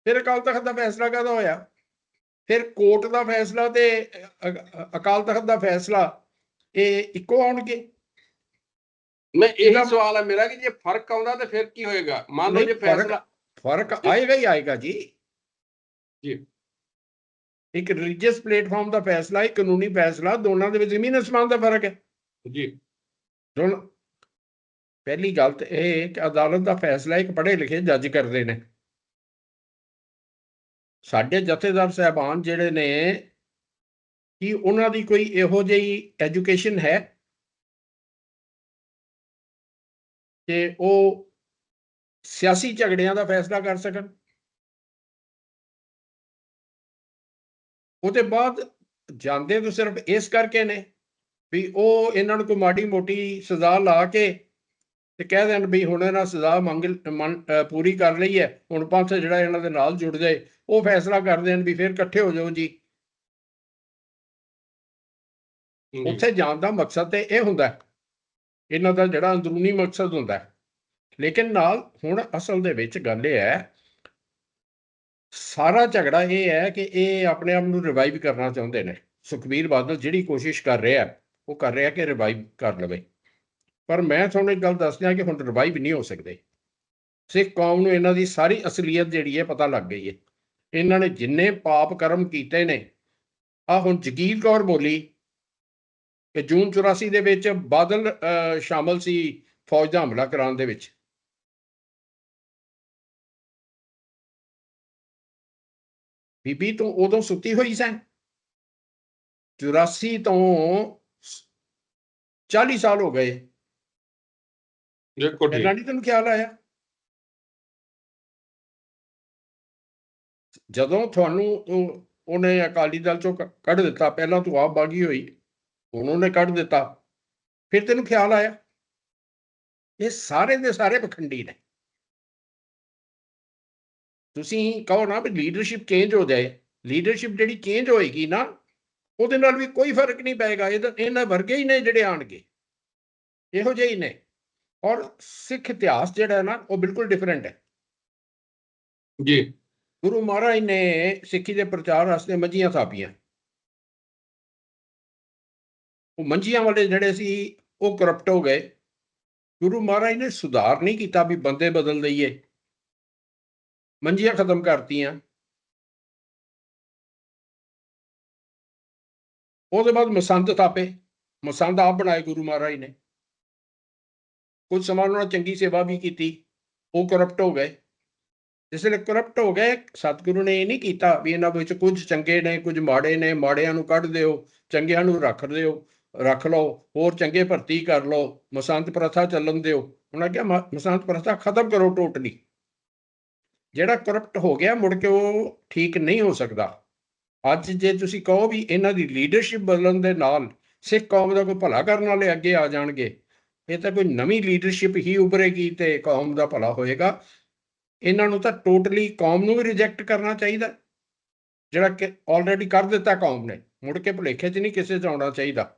ਫਿਰ ਅਕਾਲ ਤਖਤ ਦਾ ਫੈਸਲਾ ਕਦੋਂ ਹੋਇਆ? ਫਿਰ ਕੋਰਟ ਦਾ ਫੈਸਲਾ ਤੇ ਅਕਾਲ ਤਖਤ ਦਾ ਫੈਸਲਾ ਇਹ ਇੱਕੋ ਆਉਣਗੇ? ਮੈਂ ਇਹੀ ਸਵਾਲ ਹੈ ਮੇਰਾ ਕਿ ਜੇ ਫ਼ਰਕ ਆਉਂਦਾ ਤੇ ਫਿਰ ਕੀ ਹੋਏਗਾ? ਮੰਨ ਲਓ ਜੇ ਫੈਸਲਾ ਫ਼ਰਕ ਆਏਗਾ ਹੀ ਆਏਗਾ ਜੀ। ਜੀ। ਇੱਕ ਰਿਲੀਜੀਅਸ ਪਲੇਟਫਾਰਮ ਦਾ ਫੈਸਲਾ ਇੱਕ ਕਾਨੂੰਨੀ ਫੈਸਲਾ ਦੋਨਾਂ ਦੇ ਵਿੱਚ ਜ਼ਮੀਨ ਅਸਮਾਨ ਦਾ ਫ਼ਰਕ ਹੈ। ਜੀ। ਦੋਨ ਪਹਿਲੀ ਗੱਲ ਤਾਂ ਇਹ ਕਿ ਅਦਾਲਤ ਦਾ ਫੈਸਲਾ ਇੱਕ ਪੜ੍ਹੇ ਲਿਖੇ ਜੱਜ ਕਰਦੇ ਨੇ। ਸਾਡੇ ਜਥੇਦਾਰ ਸਾਹਿਬਾਨ ਜਿਹੜੇ ਨੇ, ਕੀ ਉਹਨਾਂ ਦੀ ਕੋਈ ਇਹੋ ਜਿਹੀ ਐਜੂਕੇਸ਼ਨ ਹੈ? ਕਿ ਉਹ ਸਿਆਸੀ ਝਗੜਿਆਂ ਦਾ ਫੈਸਲਾ ਕਰ ਸਕਣ? ਉਹਦੇ ਬਾਅਦ ਜਾਂਦੇ ਤਾਂ ਸਿਰਫ ਇਸ ਕਰਕੇ ਨੇ ਵੀ ਉਹ ਇਹਨਾਂ ਨੂੰ ਕੋਈ ਮਾੜੀ ਮੋਟੀ ਸਜ਼ਾ ਲਾ ਕੇ ਤੇ ਕਹਿ ਦੇਣ ਵੀ ਹੁਣ ਇਹਨਾਂ ਸਜ਼ਾ ਮੰਗ ਪੂਰੀ ਕਰ ਲਈ ਹੈ ਹੁਣ ਪੰਥ ਜਿਹੜਾ ਇਹਨਾਂ ਦੇ ਨਾਲ ਜੁੜ ਜਾਏ ਉਹ ਫੈਸਲਾ ਕਰ ਦੇਣ ਵੀ ਫਿਰ ਇਕੱਠੇ ਹੋ ਜਾਓ ਜੀ ਉੱਥੇ ਜਾਣ ਦਾ ਮਕਸਦ ਤੇ ਇਹ ਹੁੰਦਾ। ਇਹਨਾਂ ਦਾ ਜਿਹੜਾ ਅੰਦਰੂਨੀ ਮਕਸਦ ਹੁੰਦਾ। ਲੇਕਿਨ ਨਾਲ ਹੁਣ ਅਸਲ ਦੇ ਵਿੱਚ ਗੱਲ ਇਹ ਹੈ ਸਾਰਾ ਝਗੜਾ ਇਹ ਹੈ ਕਿ ਇਹ ਆਪਣੇ ਆਪ ਨੂੰ ਰਿਵਾਈਵ ਕਰਨਾ ਚਾਹੁੰਦੇ ਨੇ ਸੁਖਬੀਰ ਬਾਦਲ ਜਿਹੜੀ ਕੋਸ਼ਿਸ਼ ਕਰ ਰਿਹਾ ਉਹ ਕਰ ਰਿਹਾ ਕਿ ਰਿਵਾਈਵ ਕਰ ਲਵੇ ਪਰ ਮੈਂ ਤੁਹਾਨੂੰ ਇੱਕ ਗੱਲ ਦੱਸ ਦਿਆਂ ਕਿ ਹੁਣ ਰਿਵਾਈਵ ਨਹੀਂ ਹੋ ਸਕਦੇ। ਸਿੱਖ ਕੌਮ ਨੂੰ ਇਹਨਾਂ ਦੀ ਸਾਰੀ ਅਸਲੀਅਤ ਜਿਹੜੀ ਹੈ ਪਤਾ ਲੱਗ ਗਈ ਹੈ। ਇਹਨਾਂ ਨੇ ਜਿੰਨੇ ਪਾਪ ਕਰਮ ਕੀਤੇ ਨੇ ਆ ਹੁਣ ਜਗੀਰ ਕੌਰ ਬੋਲੀ ਕਿ ਜੂਨ 84 ਦੇ ਵਿੱਚ ਬਾਦਲ ਅਹ, ਸ਼ਾਮਲ ਸੀ ਫੌਜ ਦਾ ਹਮਲਾ ਕਰਾਉਣ ਦੇ ਵਿੱਚ। ਬੀਬੀ ਤੋਂ ਉਦੋਂ ਸੁੱਤੀ ਹੋਈ ਸੈਂ? 84 ਤੋਂ 40 ਸਾਲ ਹੋ ਗਏ। ਦੇਖੋ ਠੀਕ। ਨਹੀਂ ਤੈਨੂੰ ਖਿਆਲ ਆਇਆ? ਜਦੋਂ ਤੁਹਾਨੂੰ ਉਹ- ਉਹਨੇ ਅਕਾਲੀ ਦਲ ਚੋਂ ਕੱਢ ਦਿੱਤਾ ਪਹਿਲਾਂ ਤੂੰ ਆਪ ਬਾਗੀ ਹੋਈ ਹੁਣ ਉਹਨੇ ਕੱਢ ਦਿੱਤਾ ਫਿਰ ਤੈਨੂੰ ਖਿਆਲ ਆਇਆ? ਇਹ ਸਾਰੇ ਦੇ ਸਾਰੇ ਪਖੰਡੀ ਨੇ। ਤੁਸੀਂ ਕਹੋ ਨਾ ਵੀ ਲੀਡਰਸ਼ਿਪ ਚੇਂਜ ਹੋ ਜਾਏ ਲੀਡਰਸ਼ਿਪ ਜਿਹੜੀ ਚੇਂਜ ਹੋਏਗੀ ਨਾ ਉਹਦੇ ਨਾਲ ਵੀ ਕੋਈ ਫ਼ਰਕ ਨਹੀਂ ਪਏਗਾ ਇਹ ਇਹਨਾਂ ਵਰਗੇ ਹੀ ਨੇ ਜਿਹੜੇ ਆਣਗੇ ਇਹੋ ਜਿਹੇ ਹੀ ਨੇ। ਔਰ ਸਿੱਖ ਇਤਿਹਾਸ ਜਿਹੜਾ ਹੈ ਨਾ ਉਹ ਬਿਲਕੁਲ ਡਿਫਰੈਂਟ ਹੈ। ਜੀ। ਗੁਰੂ ਮਹਾਰਾਜ ਨੇ ਸਿੱਖੀ ਦੇ ਪ੍ਰਚਾਰ ਵਾਸਤੇ ਮੰਜੀਆਂ ਥਾਪੀਆਂ। ਉਹ ਮੰਜੀਆਂ ਵਾਲੇ ਜਿਹੜੇ ਸੀ ਉਹ ਕਰਪਟ ਹੋ ਗਏ। ਗੁਰੂ ਮਹਾਰਾਜ ਨੇ ਸੁਧਾਰ ਨਹੀਂ ਕੀਤਾ ਵੀ ਬੰਦੇ ਬਦਲ ਦਈਏ। ਮੰਜੀਆਂ ਖਤਮ ਕਰਤੀਆਂ। ਉਹਦੇ ਬਾਅਦ ਮਸੰਦ ਥਾਪੇ। ਮਸੰਦ ਆਪ ਬਣਾਏ ਗੁਰੂ ਮਹਾਰਾਜ ਨੇ। ਕੁਝ ਸਮਾਂ ਉਹਨਾਂ ਨੇ ਚੰਗੀ ਸੇਵਾ ਵੀ ਕੀਤੀ, ਉਹ ਕਰਪਟ ਹੋ ਗਏ। ਜਿਸ ਵੇਲੇ ਕਰਪਟ ਹੋ ਗਏ, ਸਤਿਗੁਰੂ ਨੇ ਇਹ ਨਹੀਂ ਕੀਤਾ ਵੀ ਇਹਨਾਂ ਵਿੱਚ ਕੁਝ ਚੰਗੇ ਨੇ, ਕੁਝ ਮਾੜੇ ਨੇ, ਮਾੜਿਆਂ ਨੂੰ ਕੱਢ ਦਿਓ, ਚੰਗਿਆਂ ਨੂੰ ਰੱਖ ਦਿਓ, ਰੱਖ ਲਓ, ਹੋਰ ਚੰਗੇ ਭਰਤੀ ਕਰ ਲਓ, ਮਸੰਤ ਪ੍ਰਥਾ ਚੱਲਣ ਦਿਓ। ਉਹਨਾਂ ਕਿਹਾ ਮਸੰਤ ਪ੍ਰਥਾ ਖਤਮ ਕਰੋ ਟੋਟਲੀ। ਜਿਹੜਾ ਕਰਪਟ ਹੋ ਗਿਆ, ਮੁੜ ਕੇ ਉਹ ਠੀਕ ਨਹੀਂ ਹੋ ਸਕਦਾ। ਅੱਜ ਜੇ ਤੁਸੀਂ ਕਹੋ ਵੀ ਇਹਨਾਂ ਦੀ ਲੀਡਰਸ਼ਿਪ ਬਦਲਣ ਦੇ ਨਾਲ ਸਿੱਖ ਕੌਮ ਦਾ ਕੋਈ ਭਲਾ ਕਰਨ ਵਾਲੇ ਅੱਗੇ ਆ ਜਾਣਗੇ ਇਹ ਤਾਂ ਕੋਈ ਨਵੀਂ ਲੀਡਰਸ਼ਿਪ ਹੀ ਉਭਰੇਗੀ ਤੇ ਕੌਮ ਦਾ ਭਲਾ ਹੋਏਗਾ। ਇਹਨਾਂ ਨੂੰ ਤਾਂ ਟੋਟਲੀ ਕੌਮ ਨੂੰ ਵੀ ਰਿਜੈਕਟ ਕਰਨਾ ਚਾਹੀਦਾ। ਜਿਹੜਾ ਕਿ ਆਲਰੇਡੀ ਕਰ ਦਿੱਤਾ ਕੌਮ ਨੇ, ਮੁੜ ਕੇ ਭੁਲੇਖੇ 'ਚ ਨਹੀਂ ਕਿਸੇ 'ਚ ਆਉਣਾ ਚਾਹੀਦਾ।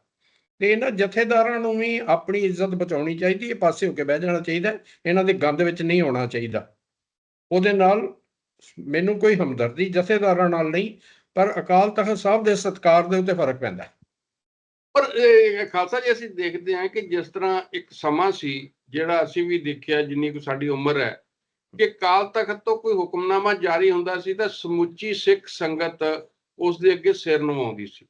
ਤੇ ਇਹਨਾਂ ਜਥੇਦਾਰਾਂ ਨੂੰ ਵੀ ਆਪਣੀ ਇੱਜ਼ਤ ਬਚਾਉਣੀ ਚਾਹੀਦੀ ਹੈ ਪਾਸੇ ਹੋ ਕੇ ਬਹਿ ਜਾਣਾ ਚਾਹੀਦਾ, ਇਹਨਾਂ ਦੇ ਗੰਦ ਵਿੱਚ ਨਹੀਂ ਆਉਣਾ ਚਾਹੀਦਾ। ਉਹਦੇ ਨਾਲ ਮੈਨੂੰ ਕੋਈ ਹਮਦਰਦੀ ਜਥੇਦਾਰਾਂ ਨਾਲ ਨਹੀਂ, ਪਰ ਅਕਾਲ ਤਖਤ ਸਾਹਿਬ ਦੇ ਸਤਕਾਰ ਦੇ ਉੱਤੇ ਫ਼ਰਕ ਪੈਂਦਾ। ਪਰ ਖਾਲਸਾ ਜੀ, ਅਸੀਂ ਦੇਖਦੇ ਹਾਂ ਕਿ ਜਿਸ ਤਰ੍ਹਾਂ ਇੱਕ ਸਮਾਂ ਸੀ, ਜਿਹੜਾ ਅਸੀਂ ਵੀ ਦੇਖਿਆ ਜਿੰਨੀ ਕੁ ਸਾਡੀ ਉਮਰ ਹੈ, ਕਿ ਕਾਲ ਤਖਤ ਤੋਂ ਕੋਈ ਹੁਕਮਨਾਮਾ ਜਾਰੀ ਹੁੰਦਾ ਸੀ ਤਾਂ ਸਮੁੱਚੀ ਸਿੱਖ ਸੰਗਤ ਉਸ ਦੇ ਅੱਗੇ ਸਿਰ ਨਵਾਉਂਦੀ ਸੀ।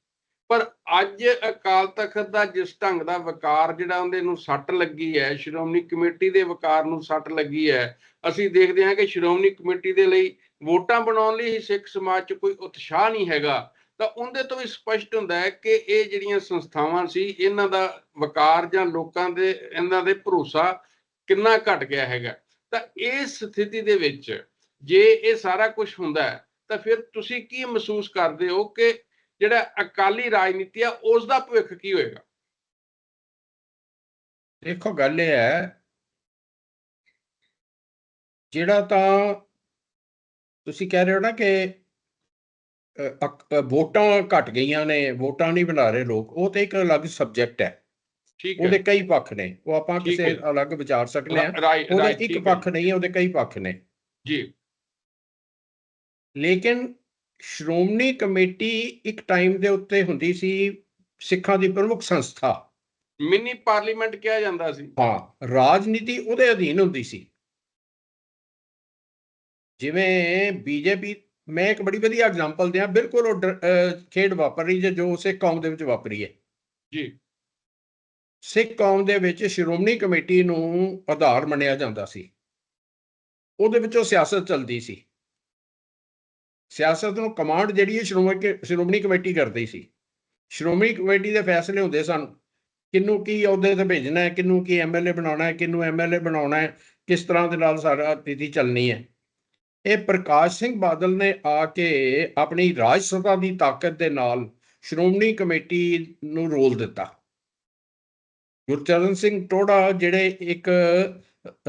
ਪਰ ਅੱਜ ਅਕਾਲ ਤਖਤ ਦਾ ਜਿਸ ਢੰਗ ਦਾ ਵਕਾਰ ਜਿਹੜਾ ਉਹਦੇ ਨੂੰ ਸੱਟ ਲੱਗੀ ਹੈ, ਸ਼੍ਰੋਮਣੀ ਕਮੇਟੀ ਦੇ ਵਕਾਰ ਨੂੰ ਸੱਟ ਲੱਗੀ ਹੈ, ਅਸੀਂ ਦੇਖਦੇ ਹਾਂ ਕਿ ਸ਼੍ਰੋਮਣੀ ਕਮੇਟੀ ਦੇ ਲਈ ਵੋਟਾਂ ਬਣਾਉਣ ਲਈ ਹੀ ਸਿੱਖ ਸਮਾਜ 'ਚ ਕੋਈ ਉਤਸ਼ਾਹ ਨਹੀਂ ਹੈਗਾ। ਤਾਂ ਉਹਦੇ ਤੋਂ ਵੀ ਸਪਸ਼ਟ ਹੁੰਦਾ ਹੈ ਕਿ ਇਹ ਜਿਹੜੀਆਂ ਸੰਸਥਾਵਾਂ ਸੀ, ਇਹਨਾਂ ਦਾ ਵਕਾਰ ਜਾਂ ਲੋਕਾਂ ਦੇ, ਇਹਨਾਂ ਦੇ ਭਰੋਸਾ ਕਿੰਨਾ ਘਟ ਗਿਆ ਹੈਗਾ। ਤਾਂ ਇਸ ਸਥਿਤੀ ਦੇ ਵਿੱਚ ਜੇ ਇਹ ਸਾਰਾ ਕੁਝ ਹੁੰਦਾ ਤਾਂ ਫਿਰ ਤੁਸੀਂ ਕੀ ਮਹਿਸੂਸ ਕਰਦੇ ਹੋ ਕਿ ਜਿਹੜਾ ਅਕਾਲੀ ਰਾਜਨੀਤੀ ਆ ਉਸ ਦਾ ਭਵਿੱਖ ਕੀ ਹੋਏਗਾ? ਦੇਖੋ, ਗੱਲ ਇਹ ਹੈ, ਜਿਹੜਾ ਤਾਂ ਤੁਸੀਂ ਕਹਿ ਰਹੇ ਹੋ ਨਾ ਕਿ ਵੋਟਾਂ ਘਟ ਗਈਆਂ ਨੇ ਵੋਟਾਂ ਨਹੀਂ ਬਣਾ ਰਹੇ ਲੋਕ ਉਹ ਤੇ ਇੱਕ ਅਲੱਗ ਸਬਜੈਕਟ ਹੈ। ਠੀਕ ਉਹਦੇ ਹੈ। ਕਈ ਪੱਖ ਨੇ ਉਹ ਆਪਾਂ ਕਿਸੇ। ਅਲੱਗ ਵਿਚਾਰ ਸਕਦੇ ਰਾਈਟ ਉਹਦਾ ਇੱਕ। ਪੱਖ ਨਹੀਂ ਹੈ ਉਹਦੇ ਕਈ ਪੱਖ ਨੇ। ਜੀ। ਲੇਕਿਨ ਸ਼੍ਰੋਮਣੀ ਕਮੇਟੀ ਇੱਕ ਟਾਈਮ ਦੇ ਉੱਤੇ ਹੁੰਦੀ ਸੀ ਸਿੱਖਾਂ ਦੀ ਪ੍ਰਮੁੱਖ ਸੰਸਥਾ। ਮਿੰਨੀ ਪਾਰਲੀਮੈਂਟ ਕਿਹਾ ਜਾਂਦਾ ਸੀ। ਹਾਂ ਰਾਜਨੀਤੀ ਉਹਦੇ ਅਧੀਨ ਹੁੰਦੀ ਸੀ। ਜਿਵੇਂ ਬੀਜੇਪੀ ਮੈਂ ਇੱਕ ਬੜੀ ਵਧੀਆ ਐਗਜ਼ਾਮਪਲ ਦਿਆਂ ਬਿਲਕੁਲ ਉਹ ਖੇਡ ਵਾਪਰ ਰਹੀ ਜੇ ਜੋ ਸਿੱਖ ਕੌਮ ਦੇ ਵਿੱਚ ਵਾਪਰੀ ਹੈ। ਜੀ। ਸਿੱਖ ਕੌਮ ਦੇ ਵਿੱਚ ਸ਼੍ਰੋਮਣੀ ਕਮੇਟੀ ਨੂੰ ਆਧਾਰ ਮੰਨਿਆ ਜਾਂਦਾ ਸੀ। ਉਹਦੇ ਵਿੱਚੋਂ ਸਿਆਸਤ ਚੱਲਦੀ ਸੀ। ਸਿਆਸਤ ਨੂੰ ਕਮਾਂਡ ਜਿਹੜੀ ਹੈ ਸ਼੍ਰੋਮਣੀ ਸ਼੍ਰੋਮਣੀ ਕਮੇਟੀ ਕਰਦੀ ਸੀ। ਸ਼੍ਰੋਮਣੀ ਕਮੇਟੀ ਦੇ ਫੈਸਲੇ ਹੁੰਦੇ ਸਨ ਕਿਹਨੂੰ ਕੀ ਅਹੁਦੇ ਤੇ ਭੇਜਣਾ ਹੈ ਕਿਹਨੂੰ ਕੀ ਐਮਐਲਏ ਬਣਾਉਣਾ ਹੈ ਕਿਹਨੂੰ ਐਮਐਲਏ ਬਣਾਉਣਾ ਹੈ ਕਿਸ ਤਰ੍ਹਾਂ ਦੇ ਨਾਲ ਸਾਰਾ ਤਿਥੀ ਚੱਲਣੀ ਹੈ। ਇਹ ਪ੍ਰਕਾਸ਼ ਸਿੰਘ ਬਾਦਲ ਨੇ ਆ ਕੇ ਆਪਣੀ ਰਾਜ ਸਭਾ ਦੀ ਤਾਕਤ ਦੇ ਨਾਲ ਸ਼੍ਰੋਮਣੀ ਕਮੇਟੀ ਨੂੰ ਰੋਲ ਦਿੱਤਾ। ਗੁਰਚਰਨ ਸਿੰਘ ਟੋੜਾ ਜਿਹੜੇ ਇੱਕ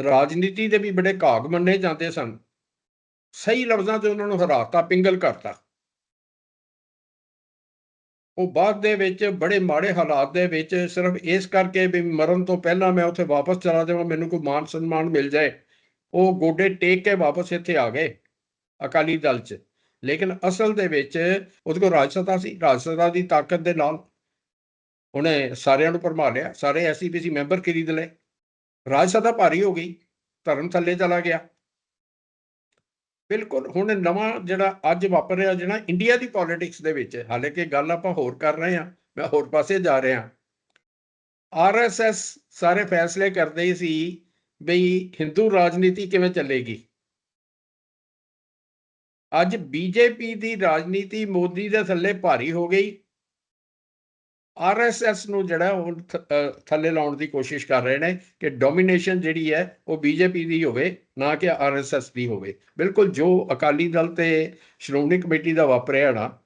ਰਾਜਨੀਤੀ ਦੇ ਵੀ ਬੜੇ ਘਾਗ ਮੰਨੇ ਜਾਂਦੇ ਸਨ, ਸਹੀ ਲਫ਼ਜ਼ਾਂ 'ਚ ਉਹਨਾਂ ਨੂੰ ਹਰਾਤਾ, ਪਿੰਗਲ ਕਰਤਾ। ਉਹ ਬਾਅਦ ਦੇ ਵਿੱਚ ਬੜੇ ਮਾੜੇ ਹਾਲਾਤ ਦੇ ਵਿੱਚ ਸਿਰਫ ਇਸ ਕਰਕੇ ਵੀ ਮਰਨ ਤੋਂ ਪਹਿਲਾਂ ਮੈਂ ਉੱਥੇ ਵਾਪਸ ਚਲਾ ਜਾਵਾਂ, ਮੈਨੂੰ ਕੋਈ ਮਾਨ ਸਨਮਾਨ ਮਿਲ ਜਾਏ। ਉਹ ਗੋਡੇ ਟੇਕ ਕੇ ਵਾਪਸ ਇੱਥੇ ਆ ਗਏ ਅਕਾਲੀ ਦਲ 'ਚ। ਲੇਕਿਨ ਅਸਲ ਦੇ ਵਿੱਚ ਉਹਦੇ ਕੋਲ ਰਾਜ ਸੱਤਾ ਸੀ। ਰਾਜ ਸੱਤਾ ਦੀ ਤਾਕਤ ਦੇ ਨਾਲ ਉਹਨੇ ਸਾਰਿਆਂ ਨੂੰ ਭਰਮਾ ਲਿਆ। ਸਾਰੇ ਐਸਸੀਪੀਸੀ ਮੈਂਬਰ ਖਰੀਦ ਲਏ ਰਾਜ ਸੱਤਾ ਭਾਰੀ ਹੋ ਗਈ। ਧਰਮ ਥੱਲੇ ਚਲਾ ਗਿਆ। ਬਿਲਕੁਲ ਹੁਣ ਨਵਾਂ ਜਿਹੜਾ ਅੱਜ ਵਾਪਰ ਰਿਹਾ ਜਿਹੜਾ ਇੰਡੀਆ ਦੀ ਪੋਲਿਟਿਕਸ ਦੇ ਵਿੱਚ ਹਾਲਾਂਕਿ ਗੱਲ ਆਪਾਂ ਹੋਰ ਕਰ ਰਹੇ ਹਾਂ। ਮੈਂ ਹੋਰ ਪਾਸੇ ਜਾ ਰਿਹਾ। ਆਰਐਸਐਸ ਸਾਰੇ ਫੈਸਲੇ ਕਰਦੇ ਸੀ ਬਈ ਹਿੰਦੂ ਰਾਜਨੀਤੀ ਕਿਵੇਂ ਚੱਲੇਗੀ? ਅੱਜ ਬੀਜੇਪੀ ਦੀ ਰਾਜਨੀਤੀ ਮੋਦੀ ਦੇ ਥੱਲੇ ਭਾਰੀ ਹੋ ਗਈ। ਆਰਐਸਐਸ ਨੂੰ ਜਿਹੜਾ ਉਹ ਥੱਲੇ ਲਾਉਣ ਦੀ ਕੋਸ਼ਿਸ਼ ਕਰ ਰਹੇ ਨੇ ਕਿ ਡੋਮੀਨੇਸ਼ਨ ਜਿਹੜੀ ਹੈ ਉਹ ਬੀਜੇਪੀ ਦੀ ਹੋਵੇ ਨਾ ਕਿ ਆਰਐਸਐਸ ਦੀ ਹੋਵੇ। ਬਿਲਕੁਲ ਜੋ ਅਕਾਲੀ ਦਲ ਤੇ ਸ਼੍ਰੋਮਣੀ ਕਮੇਟੀ ਦਾ ਵਾਪਰਿਆ ਨਾ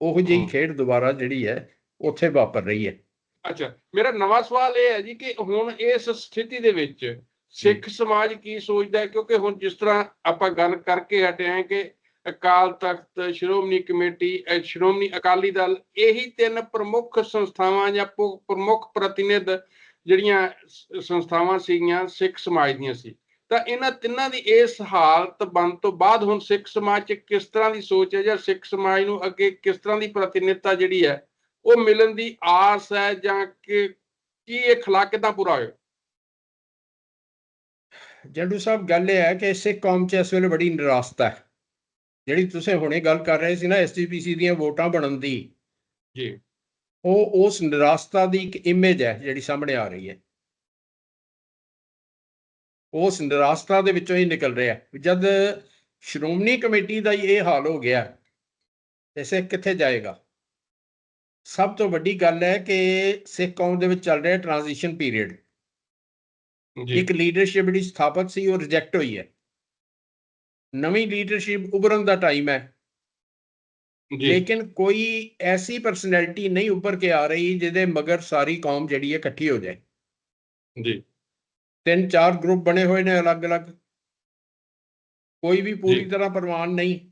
ਉਹ ਜਿਹੀ। ਖੇਡ ਦੁਬਾਰਾ ਜਿਹੜੀ ਹੈ ਉੱਥੇ ਵਾਪਰ ਰਹੀ ਹੈ। ਅੱਛਾ ਮੇਰਾ ਨਵਾਂ ਸਵਾਲ ਇਹ ਹੈ ਜੀ ਕਿ ਹੁਣ ਇਸ ਸਥਿਤੀ ਦੇ ਵਿੱਚ ਸਿੱਖ ਸਮਾਜ ਕੀ ਸੋਚਦਾ ਹੈ? ਕਿਉਂਕਿ ਹੁਣ ਜਿਸ ਤਰ੍ਹਾਂ ਆਪਾਂ ਗੱਲ ਕਰਕੇ ਹਟੇ ਹਾਂ ਕਿ ਅਕਾਲ ਤਖਤ, ਸ਼੍ਰੋਮਣੀ ਕਮੇਟੀ ਸ਼੍ਰੋਮਣੀ ਅਕਾਲੀ ਦਲ ਇਹੀ ਤਿੰਨ ਪ੍ਰਮੁੱਖ ਸੰਸਥਾਵਾਂ ਜਾਂ ਪ੍ਰਮੁੱਖ ਪ੍ਰਤੀਨਿਧ ਜਿਹੜੀਆਂ ਸੰਸਥਾਵਾਂ ਸੀਗੀਆਂ ਸਿੱਖ ਸਮਾਜ ਦੀਆਂ ਸੀ। ਤਾਂ ਇਹਨਾਂ ਤਿੰਨਾਂ ਦੀ ਇਸ ਹਾਲਤ ਬਣ ਤੋਂ ਬਾਅਦ ਹੁਣ ਸਿੱਖ ਸਮਾਜ 'ਚ ਕਿਸ ਤਰ੍ਹਾਂ ਦੀ ਸੋਚ ਹੈ ਜਾਂ ਸਿੱਖ ਸਮਾਜ ਨੂੰ ਅੱਗੇ ਕਿਸ ਤਰ੍ਹਾਂ ਦੀ ਪ੍ਰਤੀਨਿਧਤਾ ਜਿਹੜੀ ਹੈ, ਉਹ ਮਿਲਣ ਦੀ ਆਸ ਹੈ ਜਾਂ ਕਿ, ਕੀ ਇਹ ਖਲਾ ਕਿੱਦਾਂ ਪੂਰਾ ਹੋਇਆ? ਜੰਡੂ ਸਾਹਿਬ ਗੱਲ ਇਹ ਹੈ ਕਿ ਸਿੱਖ ਕੌਮ 'ਚ ਇਸ ਵੇਲੇ ਬੜੀ ਨਿਰਾਸਤਾ ਹੈ। ਜਿਹੜੀ ਤੁਸੀਂ ਹੁਣੇ ਗੱਲ ਕਰ ਰਹੇ ਸੀ ਨਾ ਐਸਜੀਪੀਸੀ ਦੀਆਂ ਵੋਟਾਂ ਬਣਨ ਦੀ। ਜੀ। ਉਹ ਉਸ ਨਿਰਾਸਤਾ ਦੀ ਇੱਕ ਇਮੇਜ ਹੈ ਜਿਹੜੀ ਸਾਹਮਣੇ ਆ ਰਹੀ ਹੈ। ਉਸ ਨਿਰਾਸਤਾ ਦੇ ਵਿੱਚੋਂ ਹੀ ਨਿਕਲ ਰਿਹਾ। ਜਦ ਸ਼੍ਰੋਮਣੀ ਕਮੇਟੀ ਦਾ ਹੀ ਇਹ ਹਾਲ ਹੋ ਗਿਆ ਸਿੱਖ ਕਿੱਥੇ ਜਾਏਗਾ? ਸਭ ਤੋਂ ਵੱਡੀ ਗੱਲ ਹੈ ਕਿ ਸਿੱਖ ਕੌਮ ਦੇ ਵਿੱਚ ਚੱਲ ਰਿਹਾ ਟ੍ਰਾਂਜੀਸ਼ਨ ਪੀਰੀਅਡ ਇੱਕ ਲੀਡਰਸ਼ਿਪ ਜਿਹੜੀ ਸਥਾਪਿਤ ਸੀ ਉਹ ਰਿਜੈਕਟ ਹੋਈ ਹੈ। ਨਵੀਂ ਲੀਡਰਸ਼ਿਪ ਉਭਰਨ ਦਾ ਟਾਈਮ ਹੈ। ਜੀ। ਲੇਕਿਨ ਕੋਈ ਐਸੀ ਪਰਸਨੈਲਿਟੀ ਨਹੀਂ ਉੱਭਰ ਕੇ ਆ ਰਹੀ ਜਿਹਦੇ ਮਗਰ ਸਾਰੀ ਕੌਮ ਜਿਹੜੀ ਹੈ ਇਕੱਠੀ ਹੋ ਜਾਏ। ਜੀ। ਤਿੰਨ ਚਾਰ ਗਰੁੱਪ ਬਣੇ ਹੋਏ ਨੇ ਅਲੱਗ-ਅਲੱਗ। ਕੋਈ ਵੀ ਪੂਰੀ। ਤਰ੍ਹਾਂ ਪ੍ਰਵਾਨ ਨਹੀਂ।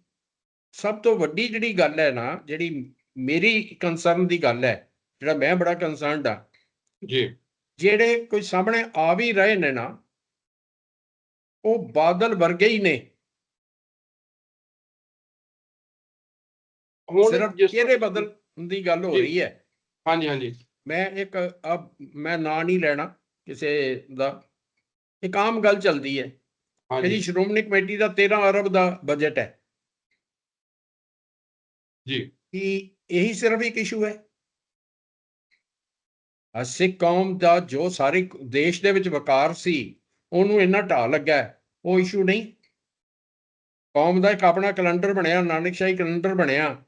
ਸਭ ਤੋਂ ਵੱਡੀ ਜਿਹੜੀ ਗੱਲ ਹੈ ਨਾ ਜਿਹੜੀ ਮੇਰੀ ਕੰਸਰਨ ਦੀ ਗੱਲ ਹੈ ਜਿਹੜਾ ਮੈਂ ਬੜਾ ਕੰਸਰਨਡ ਆ ਜੀ। ਜਿਹੜੇ ਕੋਈ ਸਾਹਮਣੇ ਆ ਵੀ ਰਹੇ ਨੇ ਨਾ ਉਹ ਬਾਦਲ ਵਰਗੇ ਹੀ ਨੇ। ਸਿਰਫ ਚਿਹਰੇ ਬਦਲ ਦੀ ਗੱਲ ਹੋ। ਰਹੀ ਹੈ? ਹਾਂਜੀ ਹਾਂਜੀ। ਮੈਂ ਇੱਕ ਅਬ ਮੈਂ ਨਾਂ ਨਹੀਂ ਲੈਣਾ ਕਿਸੇ ਦਾ। ਇੱਕ ਆਮ ਗੱਲ ਚੱਲਦੀ ਹੈ। ਹਾਂਜੀ। ਸ਼੍ਰੋਮਣੀ ਕਮੇਟੀ ਦਾ 13 ਅਰਬ ਦਾ ਬਜਟ ਹੈ। ਜੀ। ਕਿ ਇਹੀ ਸਿਰਫ ਇੱਕ ਇਸ਼ੂ ਹੈ? ਅ ਸਿੱਖ ਕੌਮ ਦਾ ਜੋ ਸਾਰੇ ਦੇਸ਼ ਦੇ ਵਿੱਚ ਵਕਾਰ ਸੀ, ਉਹਨੂੰ ਇੰਨਾ ਢਾਹ ਲੱਗਾ, ਉਹ ਇਸ਼ੂ ਨਹੀਂ। ਕੌਮ ਦਾ ਇੱਕ ਆਪਣਾ ਕੈਲੰਡਰ ਬਣਿਆ ਨਾਨਕਸ਼ਾਹੀ ਕੈਲੰਡਰ ਬਣਿਆ,